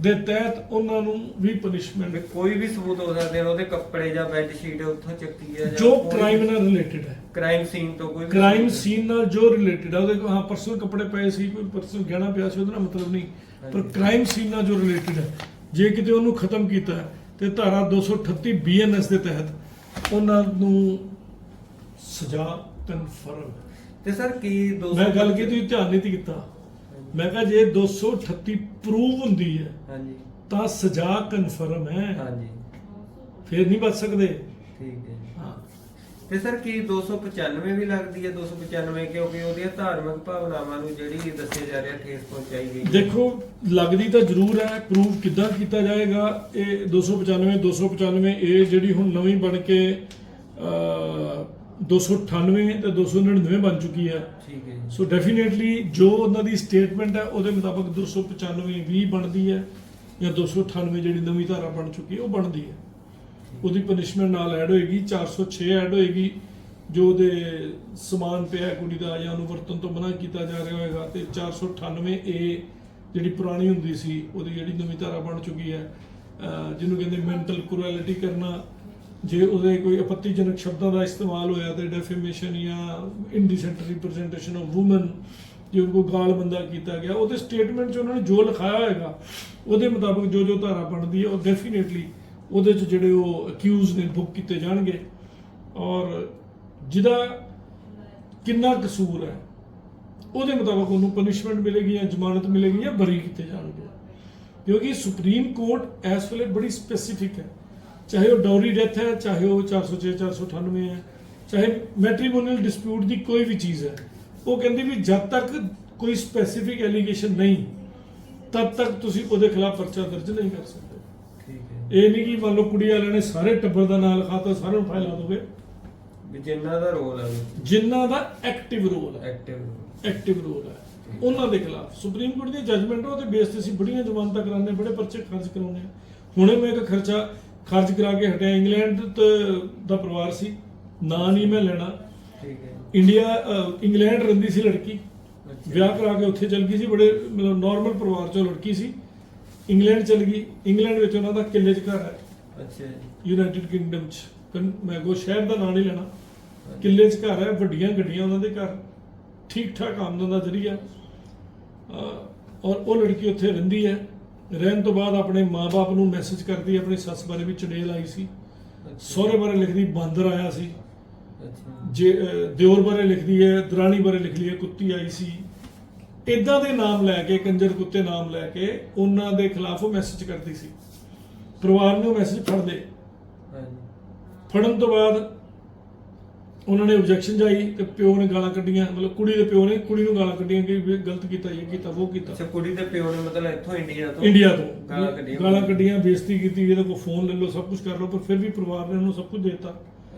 ਦੇ ਤਹਿਤ ਉਹਨਾਂ ਨੂੰ ਵੀ ਪਨਿਸ਼ਮੈਂਟ ਕੋਈ ਵੀ ਸਬੂਤ ਹੋ ਸਕਦੇ ਹਨ ਉਹਦੇ ਕੱਪੜੇ ਜਾਂ ਬੈੱਡ ਸ਼ੀਟ ਉੱਥੋਂ ਚੱਕੀ ਹੈ ਜੋ ਕ੍ਰਾਈਮ ਨਾਲ ਰਿਲੇਟਡ ਹੈ। ਕ੍ਰਾਈਮ ਸੀਨ ਤੋਂ ਕੋਈ ਕ੍ਰਾਈਮ ਸੀਨ ਨਾਲ ਜੋ ਰਿਲੇਟਡ ਹੈ ਉਹਦੇ ਕੋਲ ਹਾਂ ਪਰਸਨਲ ਕੱਪੜੇ ਪਏ ਸੀ ਕੋਈ ਪਰਸਨਲ ਗਹਿਣਾ ਪਿਆ ਸੀ ਉਹਦਾ ਨਾਲ ਮਤਲਬ ਨਹੀਂ। ਪਰ। ਕ੍ਰਾਈਮ ਸੀਨ ਨਾਲ ਜੋ ਰਿਲੇਟਡ ਹੈ ਜੇ ਕਿਤੇ ਉਹਨੂੰ ਖਤਮ ਕੀਤਾ ਤੇ ਧਾਰਾ 238 ਬੀਐਨਐਸ ਦੇ ਤਹਿਤ ਉਹਨਾਂ ਨੂੰ ਸਜ਼ਾ ਕਨਫਰਮ ਤੇ ਸਰ ਕੀ 200 ਮੈਂ ਗੱਲ ਕੀਤੀ ਧਿਆਨ ਨਹੀਂ ਕੀਤਾ। ਮੈਂ ਕਿਹਾ ਜੇ 238 ਪ੍ਰੂਵ ਹੁੰਦੀ ਹੈ ਹਾਂਜੀ। ਤਾਂ ਸਜ਼ਾ ਕਨਫਰਮ ਹੈ। ਹਾਂਜੀ। ਫਿਰ ਨਹੀਂ ਬਚ ਸਕਦੇ। ਠੀਕ ਹੈ ਜੀ। ਹਾਂ। ਤੇ ਸਰ ਕੀ 295 ਵੀ ਲੱਗਦੀ ਹੈ 295 ਕਿਉਂਕਿ ਉਹਦੀਆਂ ਧਾਰਮਿਕ ਭਾਵਨਾਵਾਂ ਨੂੰ ਜਿਹੜੀ ਦੱਸਿਆ ਜਾ ਰਿਹਾ ਠੇਸ ਪਹੁੰਚਾਈ ਗਈ। ਦੇਖੋ ਲੱਗਦੀ ਤਾਂ ਜ਼ਰੂਰ ਹੈ ਪ੍ਰੂਫ ਕਿੱਦਾਂ ਕੀਤਾ ਜਾਏਗਾ। ਇਹ 295 295 ਇਹ ਜਿਹੜੀ ਹੁਣ ਨਵੀਂ ਬਣ ਕੇ 298 ਤੇ 299 ਬਣ ਚੁੱਕੀ ਹੈ। ਠੀਕ ਹੈ ਸੋ ਡੈਫੀਨੇਟਲੀ ਜੋ ਉਹਨਾਂ ਦੀ ਸਟੇਟਮੈਂਟ ਹੈ ਉਹਦੇ ਮੁਤਾਬਕ 295 ਵੀ ਬਣਦੀ ਹੈ ਜਾਂ 298 ਜਿਹੜੀ ਨਵੀਂ ਧਾਰਾ ਬਣ ਚੁੱਕੀ ਹੈ ਉਹ ਬਣਦੀ ਹੈ। ਉਹਦੀ ਪਨਿਸ਼ਮੈਂਟ ਨਾਲ ਐਡ ਹੋਏਗੀ 406 ਐਡ ਹੋਏਗੀ ਜੋ ਉਹਦੇ ਸਮਾਨ ਪਿਆ ਕੁੜੀ ਦਾ ਜਾਂ ਉਹਨੂੰ ਵਰਤਨ ਤੋਂ ਮਨਾ ਕੀਤਾ ਜਾ ਰਿਹਾ ਹੋਏਗਾ ਤੇ 498 ਏ ਜਿਹੜੀ ਪੁਰਾਣੀ ਹੁੰਦੀ ਸੀ ਉਹਦੀ ਜਿਹੜੀ ਨਵੀਂ ਧਾਰਾ ਬਣ ਚੁੱਕੀ ਹੈ ਜਿਹਨੂੰ ਕਹਿੰਦੇ ਮੈਂਟਲ ਕਰੂਐਲਿਟੀ ਕਰਨਾ ਜੇ ਉਹਦੇ ਕੋਈ ਆਪੱਤੀਜਨਕ ਸ਼ਬਦਾਂ ਦਾ ਇਸਤੇਮਾਲ ਹੋਇਆ ਤੇ ਡੈਫੇਮੇਸ਼ਨ ਜਾਂ ਇਨਡੀਸੈਂਟ ਰਿਪਰੈਜ਼ੈਂਟੇਸ਼ਨ ਆਫ ਔਮਨ ਜੇ ਉਹਨੂੰ ਕੋਈ ਗਾਲ ਬੰਦਾ ਕੀਤਾ ਗਿਆ, ਉਹਦੇ ਸਟੇਟਮੈਂਟ 'ਚ ਉਹਨਾਂ ਨੇ ਜੋ ਲਿਖਾਇਆ ਹੋਏਗਾ, ਉਹਦੇ ਮੁਤਾਬਕ ਜੋ ਜੋ ਧਾਰਾ ਬਣਦੀ ਹੈ, ਉਹ ਡੈਫੀਨੇਟਲੀ ਉਹਦੇ 'ਚ ਜਿਹੜੇ ਉਹ ਅਕਿਊਜ਼ ਨੇ ਬੁੱਕ ਕੀਤੇ ਜਾਣਗੇ। ਔਰ ਜਿਹਦਾ ਕਿੰਨਾ ਕਸੂਰ ਹੈ, ਉਹਦੇ ਮੁਤਾਬਕ ਉਹਨੂੰ ਪਨਿਸ਼ਮੈਂਟ ਮਿਲੇਗੀ ਜਾਂ ਜ਼ਮਾਨਤ ਮਿਲੇਗੀ ਜਾਂ ਬਰੀ ਕੀਤੇ ਜਾਣਗੇ। ਕਿਉਂਕਿ ਸੁਪਰੀਮ ਕੋਰਟ ਇਸ ਵੇਲੇ ਬੜੀ ਸਪੈਸੀਫਿਕ ਹੈ। ਚਾਹੇ ਉਹ ਡੌਰੀ ਡੈਥ ਹੈ ਚਾਹੇ ਉਹ 406 498 ਹੈ ਚਾਹੇ ਮੈਟ੍ਰੀਮੋਨੀਅਲ ਡਿਸਪਿਊਟ ਦੀ ਕੋਈ ਵੀ ਚੀਜ਼ ਹੈ ਉਹ ਕਹਿੰਦੀ ਵੀ ਜਦ ਤੱਕ ਕੋਈ ਸਪੈਸੀਫਿਕ ਐਲੀਗੇਸ਼ਨ ਨਹੀਂ ਤਦ ਤੱਕ ਤੁਸੀਂ ਉਹਦੇ ਖਿਲਾਫ ਪਰਚਾ ਦਰਜ ਨਹੀਂ ਕਰ ਸਕਦੇ। ਠੀਕ ਹੈ। ਇਹ ਨਹੀਂ ਕਿ ਮੰਨ ਲਓ ਕੁੜੀ ਵਾਲਿਆਂ ਨੇ ਸਾਰੇ ਟੱਬਰ ਦਾ ਨਾਂ ਲਿਖਾਤਾ ਸਾਰਿਆਂ ਨੂੰ ਫਾਈਲ ਲਾ ਦੋਗੇ। ਵੀ ਜਿੰਨਾ ਦਾ ਰੋਲ ਹੈ। ਜਿਨ੍ਹਾਂ ਦਾ ਐਕਟਿਵ ਰੋਲ ਹੈ। ਐਕਟਿਵ ਐਕਟਿਵ ਰੋਲ ਹੈ। ਉਹਨਾਂ ਦੇ ਖਿਲਾਫ। ਸੁਪਰੀਮ ਕੋਰਟ ਦੀ ਜੱਜਮੈਂਟ ਉਹਦੇ ਬੇਸ ਤੇ ਅਸੀਂ ਬੜੀਆਂ ਜ਼ਮਾਨਤਾਂ ਕਰਾਉਂਦੇ ਬੜੇ ਪਰਚੇ ਖਰਚ ਕਰਾਉਂਦੇ ਹੁਣੇ ਮੈਂ ਇੱਕ ਖਰਚਾ ਖਰਚ ਕਰਾ ਕੇ ਹਟਿਆ। ਇੰਗਲੈਂਡ ਤੇ- ਦਾ ਪਰਿਵਾਰ ਸੀ। ਨਾਂ ਨਹੀਂ ਮੈਂ ਲੈਣਾ। ਠੀਕ ਹੈ। ਇੰਡੀਆ ਇੰਗਲੈਂਡ ਰਹਿੰਦੀ ਸੀ ਲੜਕੀ। ਵਿਆਹ ਕਰਾ ਕੇ ਉੱਥੇ ਚਲ ਗਈ ਸੀ। ਬੜੇ ਮਤਲਬ ਨਾਰਮਲ ਪਰਿਵਾਰ ਚੋਂ ਲੜਕੀ ਸੀ। ਇੰਗਲੈਂਡ ਚਲ ਗਈ। ਇੰਗਲੈਂਡ ਵਿੱਚ ਉਹਨਾਂ ਦਾ ਕਿੱਲੇ 'ਚ ਘਰ ਹੈ। ਅੱਛਾ ਜੀ। ਯੂਨਾਈਟਿਡ ਕਿੰਗਡਮ 'ਚ। ਕਨ- ਮੈਂ ਕੋ ਸ਼ਹਿਰ ਦਾ ਨਾਂ ਨਹੀਂ ਲੈਣਾ। ਕਿੱਲੇ 'ਚ ਘਰ ਹੈ। ਵੱਡੀਆਂ ਗੱਡੀਆਂ ਉਹਨਾਂ ਦੇ ਘਰ। ਠੀਕ ਠਾਕ ਆਮਦਨ ਦਾ ਜ਼ਰੀਆ। ਔਰ ਉਹ ਲੜਕੀ ਉੱਥੇ ਰਹਿੰਦੀ ਹੈ। ਰਹਿਣ ਤੋਂ ਬਾਅਦ ਆਪਣੇ ਮਾਪੇ ਨੂੰ ਮੈਸੇਜ ਕਰਦੀ ਆਪਣੀ ਸੱਸ ਬਾਰੇ ਵੀ ਚੜੇਲ ਆਈ ਸੀ। ਸਹੁਰੇ ਬਾਰੇ ਲਿਖਦੀ ਬਾਂਦਰ ਆਇਆ ਸੀ। ਜੇ ਦਿਓਰ ਬਾਰੇ ਲਿਖਦੀ ਹੈ ਦਰਾਣੀ ਬਾਰੇ ਲਿਖਦੀ ਹੈ ਕੁੱਤੀ ਆਈ ਸੀ। ਇਦਾਂ ਦੇ ਨਾਮ ਲੈ ਕੇ ਕੰਜਰ ਕੁੱਤੇ ਨਾਮ ਲੈ ਕੇ ਉਹਨਾਂ ਦੇ ਖਿਲਾਫ ਉਹ ਮੈਸੇਜ ਕਰਦੀ ਸੀ। ਪਰਿਵਾਰ ਨੇ ਮੈਸੇਜ ਫੜਦੇ। ਹਾਂਜੀ। ਫੜਨ ਤੋਂ ਬਾਅਦ ਉਹਨਾਂ ਨੇ ਆਬਜੈਕਸ਼ਨ ਜਾਈ ਤੇ ਪਿਓ ਨੇ ਗਾਲਾਂ ਕੱਢੀਆਂ ਮਤਲਬ ਕੁੜੀ ਦੇ ਪਿਓ ਨੇ ਕੁੜੀ ਨੂੰ ਗਾਲਾਂ ਕੱਢੀਆਂ ਕਿ ਵੀ ਗਲਤ ਕੀਤਾ ਇਹ ਕੀਤਾ ਉਹ ਕੀਤਾ। ਅੱਛਾ ਕੁੜੀ ਦੇ ਪਿਓ ਨੇ ਮਤਲਬ ਇੱਥੋਂ ਇੰਡੀਆ ਤੋਂ ਇੰਡੀਆ ਤੋਂ ਗਾਲਾਂ ਕੱਢੀਆਂ। ਗਾਲਾਂ ਕੱਢੀਆਂ ਬੇਇੱਜ਼ਤੀ ਕੀਤੀ ਇਹਦੇ ਕੋਲ ਫੋਨ ਲੈ ਲਓ ਸਭ ਕੁਝ ਕਰ ਲਓ ਪਰ ਫਿਰ ਵੀ ਪਰਿਵਾਰ ਨੇ ਉਹਨੂੰ ਸਭ ਕੁਝ ਦਿੱਤਾ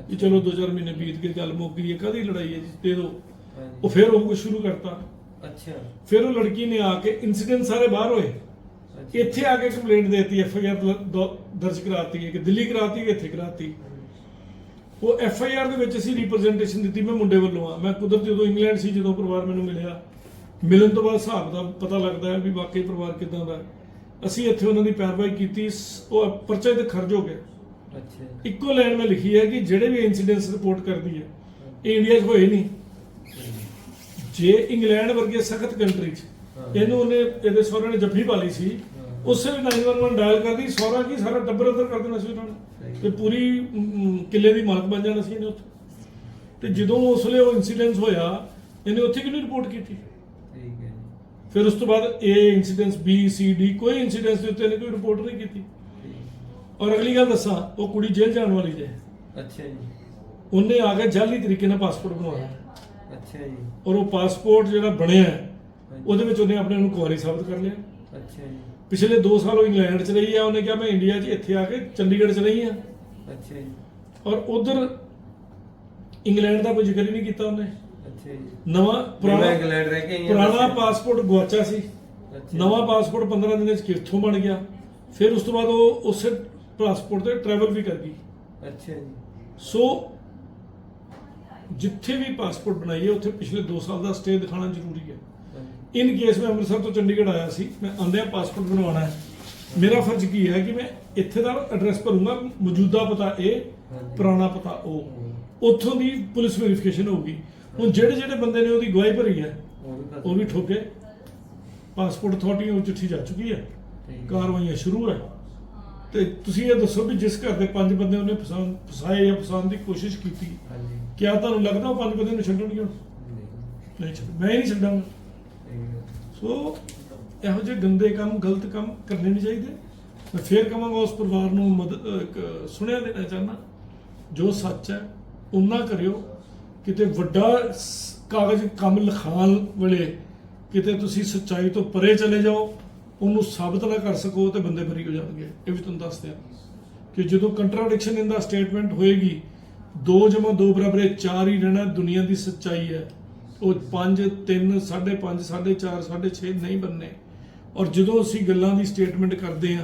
ਕਿ ਚਲੋ 2-4 ਮਹੀਨੇ ਬੀਤ ਗਏ ਗੱਲ ਮੁੱਕ ਗਈ ਹੈ ਲੜਾਈ ਹੈ ਜੀ? ਦੇ ਦਿਓ। ਉਹ ਫਿਰ ਉਹ ਕੁਝ ਸ਼ੁਰੂ ਕਰਤਾ। ਅੱਛਾ। ਫਿਰ ਉਹ ਲੜਕੀ ਨੇ ਆ ਕੇ ਇਨਸੀਡੈਂਟ ਸਾਰੇ ਬਾਹਰ ਹੋਏ। ਇੱਥੇ ਆ ਕੇ ਕੰਪਲੇਂਟ ਦੇਤੀ ਐਫ ਆਈ ਆਰ ਦਰਜ ਕਰਾਤੀ ਹੈ ਕਿ ਦਿੱਲੀ ਕਰਾਤੀ ਕਿ ਇੱਥੇ ਕਰਾਤੀ। ਉਹ ਐਫ ਆਈ ਆਰ ਦੇ ਵਿੱਚ ਅਸੀਂ ਰਿਪਰੈਜ਼ੈਂਟੇਸ਼ਨ ਦਿੱਤੀ ਮੈਂ ਮੁੰਡੇ ਵੱਲੋਂ ਆ ਮੈਂ ਕੁਦਰਤ ਜਦੋਂ ਇੰਗਲੈਂਡ ਸੀ ਜਦੋਂ ਪਰਿਵਾਰ ਮੈਨੂੰ ਮਿਲਿਆ ਮਿਲਣ ਤੋਂ ਬਾਅਦ ਹਿਸਾਬ ਦਾ ਪਤਾ ਲੱਗਦਾ ਹੈ ਵੀ ਵਾਕਈ ਪਰਿਵਾਰ ਕਿਦਾਂ ਦਾ। ਅਸੀਂ ਇੱਥੇ ਉਹਨਾਂ ਦੀ ਪੈਰਵਾਈ ਕੀਤੀ ਉਹ ਪਰਚੇ ਤੇ ਖਰਚ ਹੋ ਗਿਆ ਅੱਛਾ। ਇੱਕੋ ਲਾਈਨ ਮੈਂ ਲਿਖੀ ਹੈ ਕਿ ਜਿਹੜੇ ਵੀ ਇਨਸੀਡੈਂਟਸ ਰਿਪੋਰਟ ਕਰਦੀ ਹੈ ਇਹ ਇੰਡੀਆ 'ਚ ਹੋਏ ਨਹੀਂ ਜੇ ਇੰਗਲੈਂਡ ਵਰਗੇ ਸਖਤ ਕੰਟਰੀ 'ਚ। ਇਹਨੂੰ ਉਹਨੇ ਇਹਦੇ ਸਹੁਰੇ ਨੇ ਜੱਫੀ ਪਾ ਲਈ ਸੀ। ਉਸੇ ਵੀ 911 ਡਾਇਲ ਕਰਦੀ ਸਹੁਰਾ ਕੀ ਸਾਰਾ ਟੱਬਰ ਅੰਦਰ ਕਰ ਦੇਣਾ ਸੀ ਉਹਨਾਂ ਨੇ। ਤੇ ਪੂਰੀ ਅਮ, ਕਿੱਲੇ ਦੀ ਮਾਲਕ ਬਣ ਜਾਣਾ ਸੀ ਇਹਨੇ ਉੱਥੇ। ਤੇ ਜਦੋਂ ਉਸ ਵੇਲੇ ਉਹ ਇਨਸੀਡੈਂਸ ਹੋਇਆ ਇਹਨੇ ਉੱਥੇ ਕਿਉਂ ਨਹੀਂ ਰਿਪੋਰਟ ਕੀਤੀ? ਠੀਕ ਹੈ ਜੀ। ਫਿਰ ਉਸ ਤੋਂ ਬਾਅਦ ਇਹ ਇਨਸੀਡੈਂਸ ਬੀ ਸੀ ਡੀ ਕੋਈ ਇਨਸੀਡੈਂਸ ਦੇ ਉੱਤੇ ਇਹਨੇ ਕੋਈ ਰਿਪੋਰਟ ਨਹੀਂ ਕੀਤੀ। ਔਰ ਅਗਲੀ ਗੱਲ ਦੱਸਾਂ ਉਹ ਕੁੜੀ ਜੇਲ੍ਹ ਜਾਣ ਵਾਲੀ ਜੇ। ਅੱਛਾ ਜੀ। ਉਹਨੇ ਆ ਕੇ ਜਾਲੀ ਤਰੀਕੇ ਨਾਲ ਪਾਸਪੋਰਟ ਬਣਵਾਇਆ। ਅੱਛਾ ਜੀ। ਔਰ ਉਹ ਪਾਸਪੋਰਟ ਜਿਹੜਾ ਬਣਿਆ ਹੈ, ਉਹਦੇ ਵਿੱਚ ਉਹਨੇ ਆਪਣੇ ਆਪ ਨੂੰ ਕੁਆਰੀ ਸਾਬਤ ਕਰ ਲਿਆ। ਅੱਛਾ ਜੀ। ਪਿਛਲੇ 2 ਸਾਲ ਉਹ ਇੰਗਲੈਂਡ 'ਚ ਰਹੀ ਆ ਉਹਨੇ ਕਿਹਾ ਮੈਂ ਇੰਡੀਆ 'ਚ ਇੱਥੇ ਆ ਕੇ ਚੰਡੀਗੜ੍ਹ 'ਚ ਰਹੀ ਆ। ਅੱਛਾ ਜੀ। ਔਰ ਉਧਰ ਇੰਗਲੈਂਡ ਦਾ ਕੋਈ ਜ਼ਿਕਰ ਹੀ ਨਹੀਂ ਕੀਤਾ ਉਹਨੇ। ਅੱਛਾ ਜੀ। ਨਵਾਂ ਪੁਰਾਣਾ ਇੰਗਲੈਂਡ ਰਹਿ ਕੇ ਆਈ ਹਾਂ ਪੁਰਾਣਾ। ਪਾਸਪੋਰਟ ਗਵਾਚਾ ਸੀ। ਅੱਛਾ। ਨਵਾਂ ਪਾਸਪੋਰਟ 15 ਦਿਨਾਂ 'ਚ ਕਿੱਥੋਂ ਬਣ ਗਿਆ। ਫਿਰ ਉਸ ਤੋਂ ਬਾਅਦ ਉਹ ਉਸੇ ਪਾਸਪੋਰਟ ਤੇ ਟਰੈਵਲ ਵੀ ਕਰ ਗਈ। ਅੱਛਾ ਜੀ। ਸੋ ਜਿੱਥੇ ਵੀ ਪਾਸਪੋਰਟ ਬਣਾਈਏ ਉੱਥੇ ਪਿਛਲੇ 2 ਸਾਲ ਦਾ ਸਟੇ ਦਿਖਾਉਣਾ ਜ਼ਰੂਰੀ ਹੈ। ਇਨ ਕੇਸ ਮੈਂ ਅੰਮ੍ਰਿਤਸਰ ਤੋਂ ਚੰਡੀਗੜ੍ਹ ਆਇਆ ਸੀ ਮੈਂ ਆਂਦਿਆਂ ਪਾਸਪੋਰਟ ਬਣਵਾਉਣਾ ਹੈ। ਮੇਰਾ ਫਰਜ਼ ਕੀ ਹੈ ਕਿ ਮੈਂ ਇੱਥੇ ਦਾ ਐਡਰੈਸ ਭਰੂੰਗਾ ਮੌਜੂਦਾ ਪਤਾ ਇਹ। ਪੁਰਾਣਾ ਪਤਾ ਉਹ ਉੱਥੋਂ ਦੀ ਪੁਲਿਸ ਵੈਰੀਫਿਕੇਸ਼ਨ ਹੋਊਗੀ। ਹੁਣ ਜਿਹੜੇ ਜਿਹੜੇ ਬੰਦੇ ਨੇ ਉਹਦੀ ਗਵਾਹੀ ਭਰੀ ਹੈ ਉਹ ਵੀ ਉਹ ਠੋਕੇ। ਪਾਸਪੋਰਟ ਅਥਾਰਟੀ ਨੂੰ ਚਿੱਠੀ ਜਾ ਚੁੱਕੀ ਹੈ। ਕਾਰਵਾਈਆਂ ਸ਼ੁਰੂ ਹੈ। ਤੇ ਤੁਸੀਂ ਇਹ ਦੱਸੋ ਵੀ ਜਿਸ ਘਰ ਦੇ ਪੰਜ ਬੰਦੇ ਉਹਨੇ ਫਸਾਏ ਜਾਂ ਫਸਾਉਣ ਦੀ ਕੋਸ਼ਿਸ਼ ਕੀਤੀ ਹਾਂਜੀ। ਕਿਆ ਤੁਹਾਨੂੰ ਲੱਗਦਾ ਉਹ ਪੰਜ ਬੰਦੇ ਨੂੰ ਛੱਡਣਗੇ ਨਹੀਂ। ਮੈਂ ਹੀ ਨਹੀਂ ਛੱਡਾਂਗਾ। ਸੋ ਇਹੋ ਜਿਹੇ ਗੰਦੇ ਕੰਮ, ਗਲਤ ਕੰਮ ਕਰਨੇ ਨਹੀਂ ਚਾਹੀਦੇ। ਮੈਂ ਫੇਰ ਕਹਾਂਗਾ ਉਸ ਪਰਿਵਾਰ ਨੂੰ ਮਦਦ ਸੁਣਿਆ ਦੇਣਾ ਚਾਹਨਾ ਜੋ ਸੱਚ ਹੈ ਉਹਨਾਂ ਕਰਿਓ। ਕਿਤੇ ਵੱਡਾ ਕਾਗਜ਼ ਕੰਮ ਲਿਖਾਣ ਵੇਲੇ ਕਿਤੇ ਤੁਸੀਂ ਸੱਚਾਈ ਤੋਂ ਪਰੇ ਚਲੇ ਜਾਓ, ਉਹਨੂੰ ਸਾਬਤ ਨਾ ਕਰ ਸਕੋ ਤੇ ਬੰਦੇ ਫਰੀ ਹੋ ਜਾਣਗੇ। ਇਹ ਵੀ ਤੁਹਾਨੂੰ ਦੱਸਦੇ ਦਿਆਂ ਕਿ ਜਦੋਂ ਕੰਟਰਾਡਿਕਸ਼ਨ ਇਨ ਦਾ ਸਟੇਟਮੈਂਟ ਹੋਏਗੀ 2 ਜਮਾ 2 ਬਰਾਬਰ ਇਹ 4 ਹੀ ਰਹਿਣਾ ਦੁਨੀਆ ਦੀ ਸੱਚਾਈ ਹੈ। ਉਹ 5 3 5.5 4.5 6.5 ਨਹੀਂ ਬੰਨੇ। ਔਰ ਜਦੋਂ ਅਸੀਂ ਗੱਲਾਂ ਦੀ ਸਟੇਟਮੈਂਟ ਕਰਦੇ ਆ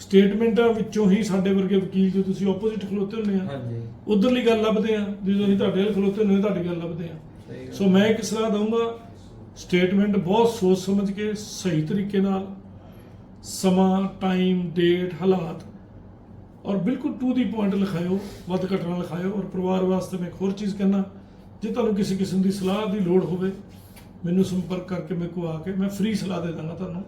ਸਟੇਟਮੈਂਟਾਂ ਵਿੱਚੋਂ ਹੀ ਸਾਡੇ ਵਰਗੇ ਵਕੀਲ ਜੋ ਤੁਸੀਂ ਆਪੋਜ਼ਿਟ ਖਲੋਤੇ ਹੁੰਦੇ ਆ ਹਾਂਜੀ। ਉਧਰਲੀ ਗੱਲ ਲੱਭਦੇ ਆ ਜਦੋਂ ਅਸੀਂ ਤੁਹਾਡੇ ਨਾਲ ਖਲੋਤੇ ਹੁੰਦੇ ਆ ਤੁਹਾਡੀ ਗੱਲ ਲੱਭਦੇ ਆ। ਸੋ ਮੈਂ ਇੱਕ ਸਲਾਹ ਦਊਂਗਾ ਸਟੇਟਮੈਂਟ ਬਹੁਤ ਸੋਚ ਸਮਝ ਕੇ ਸਹੀ ਤਰੀਕੇ ਨਾਲ ਸਮਾਂ ਟਾਈਮ ਡੇਟ ਹਾਲਾਤ ਔਰ ਬਿਲਕੁਲ ਟੂ ਦੀ ਪੁਆਇੰਟ ਲਿਖਾਇਓ ਵੱਧ ਘਟਨਾ ਲਿਖਾਇਓ ਔਰ ਪਰਿਵਾਰ ਵਾਸਤੇ ਮੈਂ ਇੱਕ ਹੋਰ ਚੀਜ਼ ਕਹਿਣਾ ਜੇ ਤੁਹਾਨੂੰ ਕਿਸੇ ਕਿਸਮ ਦੀ ਸਲਾਹ ਦੀ ਲੋੜ ਹੋਵੇ ਮੈਨੂੰ ਸੰਪਰਕ ਕਰਕੇ ਮੇਰੇ ਕੋਲ ਆ ਕੇ ਮੈਂ ਫ੍ਰੀ ਸਲਾਹ ਦੇ ਦਾਂਗਾ ਤੁਹਾਨੂੰ।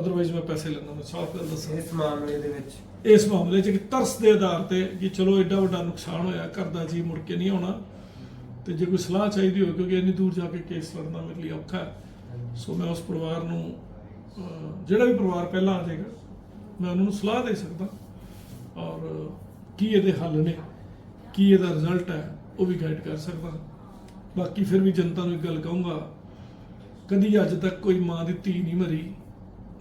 ਅਦਰਵਾਈਜ਼ ਮੈਂ ਪੈਸੇ ਲੈਣਾ ਮੈਂ ਸਾਫ਼ ਗੱਲ ਦੱਸਾਂ। ਇਸ ਮਾਮਲੇ ਦੇ ਵਿੱਚ? ਇਸ ਮਾਮਲੇ 'ਚ ਕਿ ਤਰਸ ਦੇ ਆਧਾਰ ਤੇ ਕਿ ਚਲੋ ਐਡਾ ਵੱਡਾ ਨੁਕਸਾਨ ਹੋਇਆ ਘਰ ਦਾ ਜੀ ਮੁੜ ਕੇ ਨਹੀਂ ਆਉਣਾ। ਤੇ ਜੇ ਕੋਈ ਸਲਾਹ ਚਾਹੀਦੀ ਹੋਵੇ ਕਿਉਂਕਿ ਇੰਨੀ ਦੂਰ ਜਾ ਕੇ ਕੇਸ ਲੜਨਾ ਮੇਰੇ ਲਈ ਔਖਾ ਹੈ। ਸੋ ਮੈਂ ਉਸ ਪਰਿਵਾਰ ਨੂੰ ਜਿਹੜਾ ਵੀ ਪਰਿਵਾਰ ਪਹਿਲਾਂ ਆ ਜਾਏਗਾ ਮੈਂ ਉਹਨਾਂ ਨੂੰ ਸਲਾਹ ਦੇ ਸਕਦਾ। ਔਰ ਕੀ ਇਹਦੇ ਹੱਲ ਨੇ ਕੀ ਇਹਦਾ ਰਿਜ਼ਲਟ ਹੈ ਉਹ ਵੀ ਗਾਈਡ ਕਰ ਸਕਦਾ। ਬਾਕੀ ਫਿਰ ਵੀ ਜਨਤਾ ਨੂੰ ਇੱਕ ਗੱਲ ਕਹੂੰਗਾ, ਕਦੀ ਅੱਜ ਤੱਕ ਕੋਈ ਮਾਂ ਦੀ ਧੀ ਨਹੀਂ ਮਰੀ,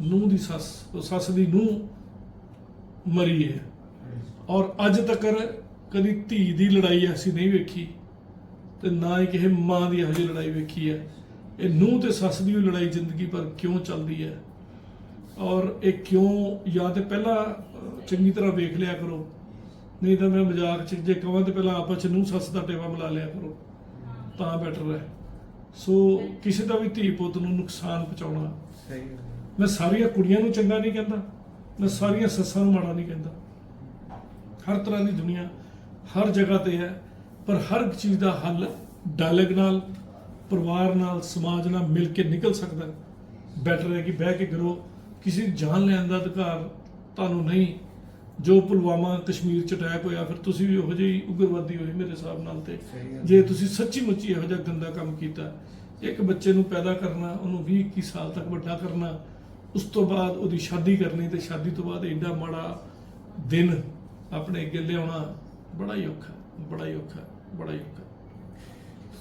ਨੂੰਹ ਦੀ ਸੱਸ ਸੱਸ ਦੀ ਨੂੰਹ ਮਰੀ ਹੈ। ਔਰ ਅੱਜ ਤੱਕ ਕਦੀ ਧੀ ਦੀ ਲੜਾਈ ਐਸੀ ਨਹੀਂ ਵੇਖੀ ਤੇ ਨਾ ਹੀ ਕਿਸੇ ਮਾਂ ਦੀ ਇਹੋ ਜਿਹੀ ਲੜਾਈ ਵੇਖੀ ਹੈ। ਇਹ ਨੂੰਹ ਤੇ ਸੱਸ ਦੀ ਵੀ ਲੜਾਈ ਜ਼ਿੰਦਗੀ ਭਰ ਕਿਉਂ ਚੱਲਦੀ ਹੈ? ਔਰ ਇਹ ਕਿਉਂ, ਜਾਂ ਤੇ ਪਹਿਲਾਂ ਚੰਗੀ ਤਰ੍ਹਾਂ ਵੇਖ ਲਿਆ ਕਰੋ। ਨਹੀਂ ਤਾਂ ਮੈਂ ਮਜ਼ਾਕ ਚ ਜੇ ਕਹਾਂ ਤੇ ਪਹਿਲਾਂ ਆਪਸ ਚ ਨੂੰਹ ਸੱਸ ਦਾ ਟੇਵਾ ਮਿਲਾ ਲਿਆ ਕਰੋ। ਤਾਂ ਬੈਟਰ ਹੈ। ਸੋ ਕਿਸੇ ਦਾ ਵੀ ਧੀ ਪੁੱਤ ਨੂੰ ਨੁਕਸਾਨ ਪਹੁੰਚਾਉਣਾ ਸਹੀ। ਮੈਂ ਸਾਰੀਆਂ ਕੁੜੀਆਂ ਨੂੰ ਚੰਗਾ ਨਹੀਂ ਕਹਿੰਦਾ ਮੈਂ ਸਾਰੀਆਂ ਸੱਸਾਂ ਨੂੰ ਮਾੜਾ ਨਹੀਂ ਕਹਿੰਦਾ। ਹਰ ਤਰ੍ਹਾਂ ਦੀ ਦੁਨੀਆ ਹਰ ਜਗ੍ਹਾ ਤੇ ਹੈ ਪਰ ਹਰ ਇੱਕ ਚੀਜ਼ ਦਾ ਹੱਲ ਡਾਇਲੌਗ ਨਾਲ ਪਰਿਵਾਰ ਨਾਲ ਸਮਾਜ ਨਾਲ ਮਿਲ ਕੇ ਨਿਕਲ ਸਕਦਾ। ਬੈਟਰ ਹੈ ਕਿ ਬਹਿ ਕੇ ਕਰੋ। ਕਿਸੇ ਜਾਨ ਲੈਣ ਦਾ ਅਧਿਕਾਰ ਤੁਹਾਨੂੰ ਨਹੀਂ ਜੋ ਪੁਲਵਾਮਾ ਕਸ਼ਮੀਰ ਚ ਅਟੈਕ ਹੋਇਆ ਫਿਰ ਤੁਸੀਂ ਵੀ ਉਹੋ ਜਿਹੀ ਉਗਰਵਾਦੀ ਹੋਈ ਮੇਰੇ ਹਿਸਾਬ ਨਾਲ ਤੇ। ਜੇ ਤੁਸੀਂ ਸੱਚੀ ਮੁੱਚੀ ਇਹੋ ਜਿਹਾ ਗੰਦਾ ਕੰਮ ਕੀਤਾ ਇੱਕ ਬੱਚੇ ਨੂੰ ਪੈਦਾ ਕਰਨਾ ਉਹਨੂੰ 20 21 ਸਾਲ ਤੱਕ ਵੱਡਾ ਕਰਨਾ ਉਸ ਤੋਂ ਬਾਅਦ ਉਹਦੀ ਸ਼ਾਦੀ ਕਰਨੀ ਤੇ ਸ਼ਾਦੀ ਤੋਂ ਬਾਅਦ ਐਡਾ ਮਾੜਾ ਦਿਨ ਆਪਣੇ ਅੱਗੇ ਲਿਆਉਣਾ ਬੜਾ ਹੀ ਔਖਾ ਬੜਾ ਹੀ ਔਖਾ ਬੜਾ ਹੀ ਔਖਾ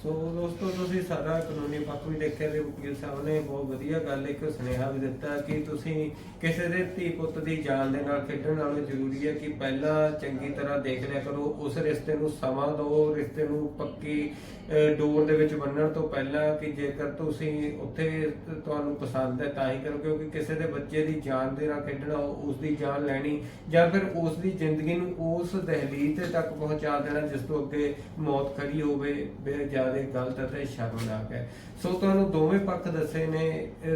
ਸੋ ਦੋਸਤੋ, ਤੁਸੀਂ ਸਾਰਾ ਕਾਨੂੰਨੀ ਪੱਖ ਵੀ ਦੇਖਿਆ ਤੇ ਵਕੀਲ ਸਾਹਿਬ ਨੇ ਬਹੁਤ ਵਧੀਆ ਗੱਲ ਇੱਕ ਸੁਨੇਹਾ ਵੀ ਦਿੱਤਾ ਕਿ ਤੁਸੀਂ ਕਿਸੇ ਦੇ ਧੀ ਪੁੱਤ ਦੀ ਜਾਨ ਦੇ ਨਾਲ ਖੇਡਣ ਨਾਲੋਂ ਜ਼ਰੂਰੀ ਹੈ ਕਿ ਪਹਿਲਾਂ ਚੰਗੀ ਤਰ੍ਹਾਂ ਦੇਖ ਲਿਆ ਕਰੋ, ਉਸ ਰਿਸ਼ਤੇ ਨੂੰ ਸਮਾਂ ਦਿਓ, ਰਿਸ਼ਤੇ ਨੂੰ ਪੱਕੀ ਡੋਰ ਦੇ ਵਿੱਚ ਬੰਨਣ ਤੋਂ ਪਹਿਲਾਂ ਕਿ ਜੇਕਰ ਤੁਸੀਂ ਉੱਥੇ ਤੁਹਾਨੂੰ ਪਸੰਦ ਹੈ ਤਾਂ ਹੀ ਕਰੋ, ਕਿਉਂਕਿ ਕਿਸੇ ਦੇ ਬੱਚੇ ਦੀ ਜਾਨ ਦੇ ਨਾਲ ਖੇਡਣਾ, ਉਸ ਦੀ ਜਾਨ ਲੈਣੀ ਜਾਂ ਫਿਰ ਉਸ ਦੀ ਜ਼ਿੰਦਗੀ ਨੂੰ ਉਸ ਦਹਲੀਜ਼ ਤੱਕ ਪਹੁੰਚਾ ਦੇਣਾ, ਜਿਸ ਤੋਂ ਅੱਗੇ ਮੌਤ ਖੜੀ ਹੋਵੇ ਬੇ ਜ਼ਿਆਦਾ ਗਲਤ ਹੈ ਸ਼ਰਮਨਾਕ ਹੈ। ਸੋ ਤੁਹਾਨੂੰ ਦੋਵੇਂ ਪੱਖ ਦੱਸੇ ਨੇ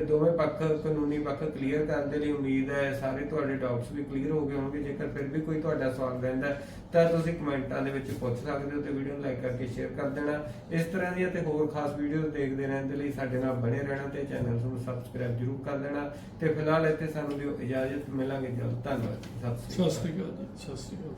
ਦੋਵੇਂ ਪੱਖ ਕਾਨੂੰਨੀ ਪੱਖ ਕਲੀਅਰ ਕਰਨ ਦੇ ਲਈ ਉਮੀਦ ਹੈ ਸਾਰੇ ਤੁਹਾਡੇ ਡਾਊਟਸ ਵੀ ਕਲੀਅਰ ਹੋ ਗਏ ਹੋਣਗੇ। ਜੇਕਰ ਫਿਰ ਵੀ ਕੋਈ ਤੁਹਾਡਾ ਸਵਾਲ ਰਹਿੰਦਾ ਤਾਂ ਤੁਸੀਂ ਕਮੈਂਟਾਂ ਦੇ ਵਿੱਚ ਪੁੱਛ ਸਕਦੇ ਹੋ ਤੇ ਵੀਡੀਓ ਨੂੰ ਲਾਈਕ ਕਰਕੇ ਸ਼ੇਅਰ ਕਰ ਦੇਣਾ। ਇਸ ਤਰ੍ਹਾਂ ਦੀਆਂ ਤੇ ਹੋਰ ਖਾਸ ਵੀਡੀਓਜ਼ ਦੇਖਦੇ ਰਹਿਣ ਦੇ ਲਈ ਸਾਡੇ ਨਾਲ ਬਣੇ ਰਹਿਣਾ ਤੇ ਚੈਨਲ ਨੂੰ ਸਬਸਕ੍ਰਾਈਬ ਜਰੂਰ ਕਰ ਲੈਣਾ ਤੇ ਫਿਲਹਾਲ ਇੱਥੇ ਸਾਨੂੰ ਦਿਓ ਇਜਾਜ਼ਤ, ਮਿਲਾਂਗੇ ਜਲਦ। ਧੰਨਵਾਦ ਸਤਿ ਸ਼੍ਰੀ ਸਤਿ ਸ੍ਰੀ ਅਕਾਲ ਸਤਿ ਸ੍ਰੀ ਅਕਾਲ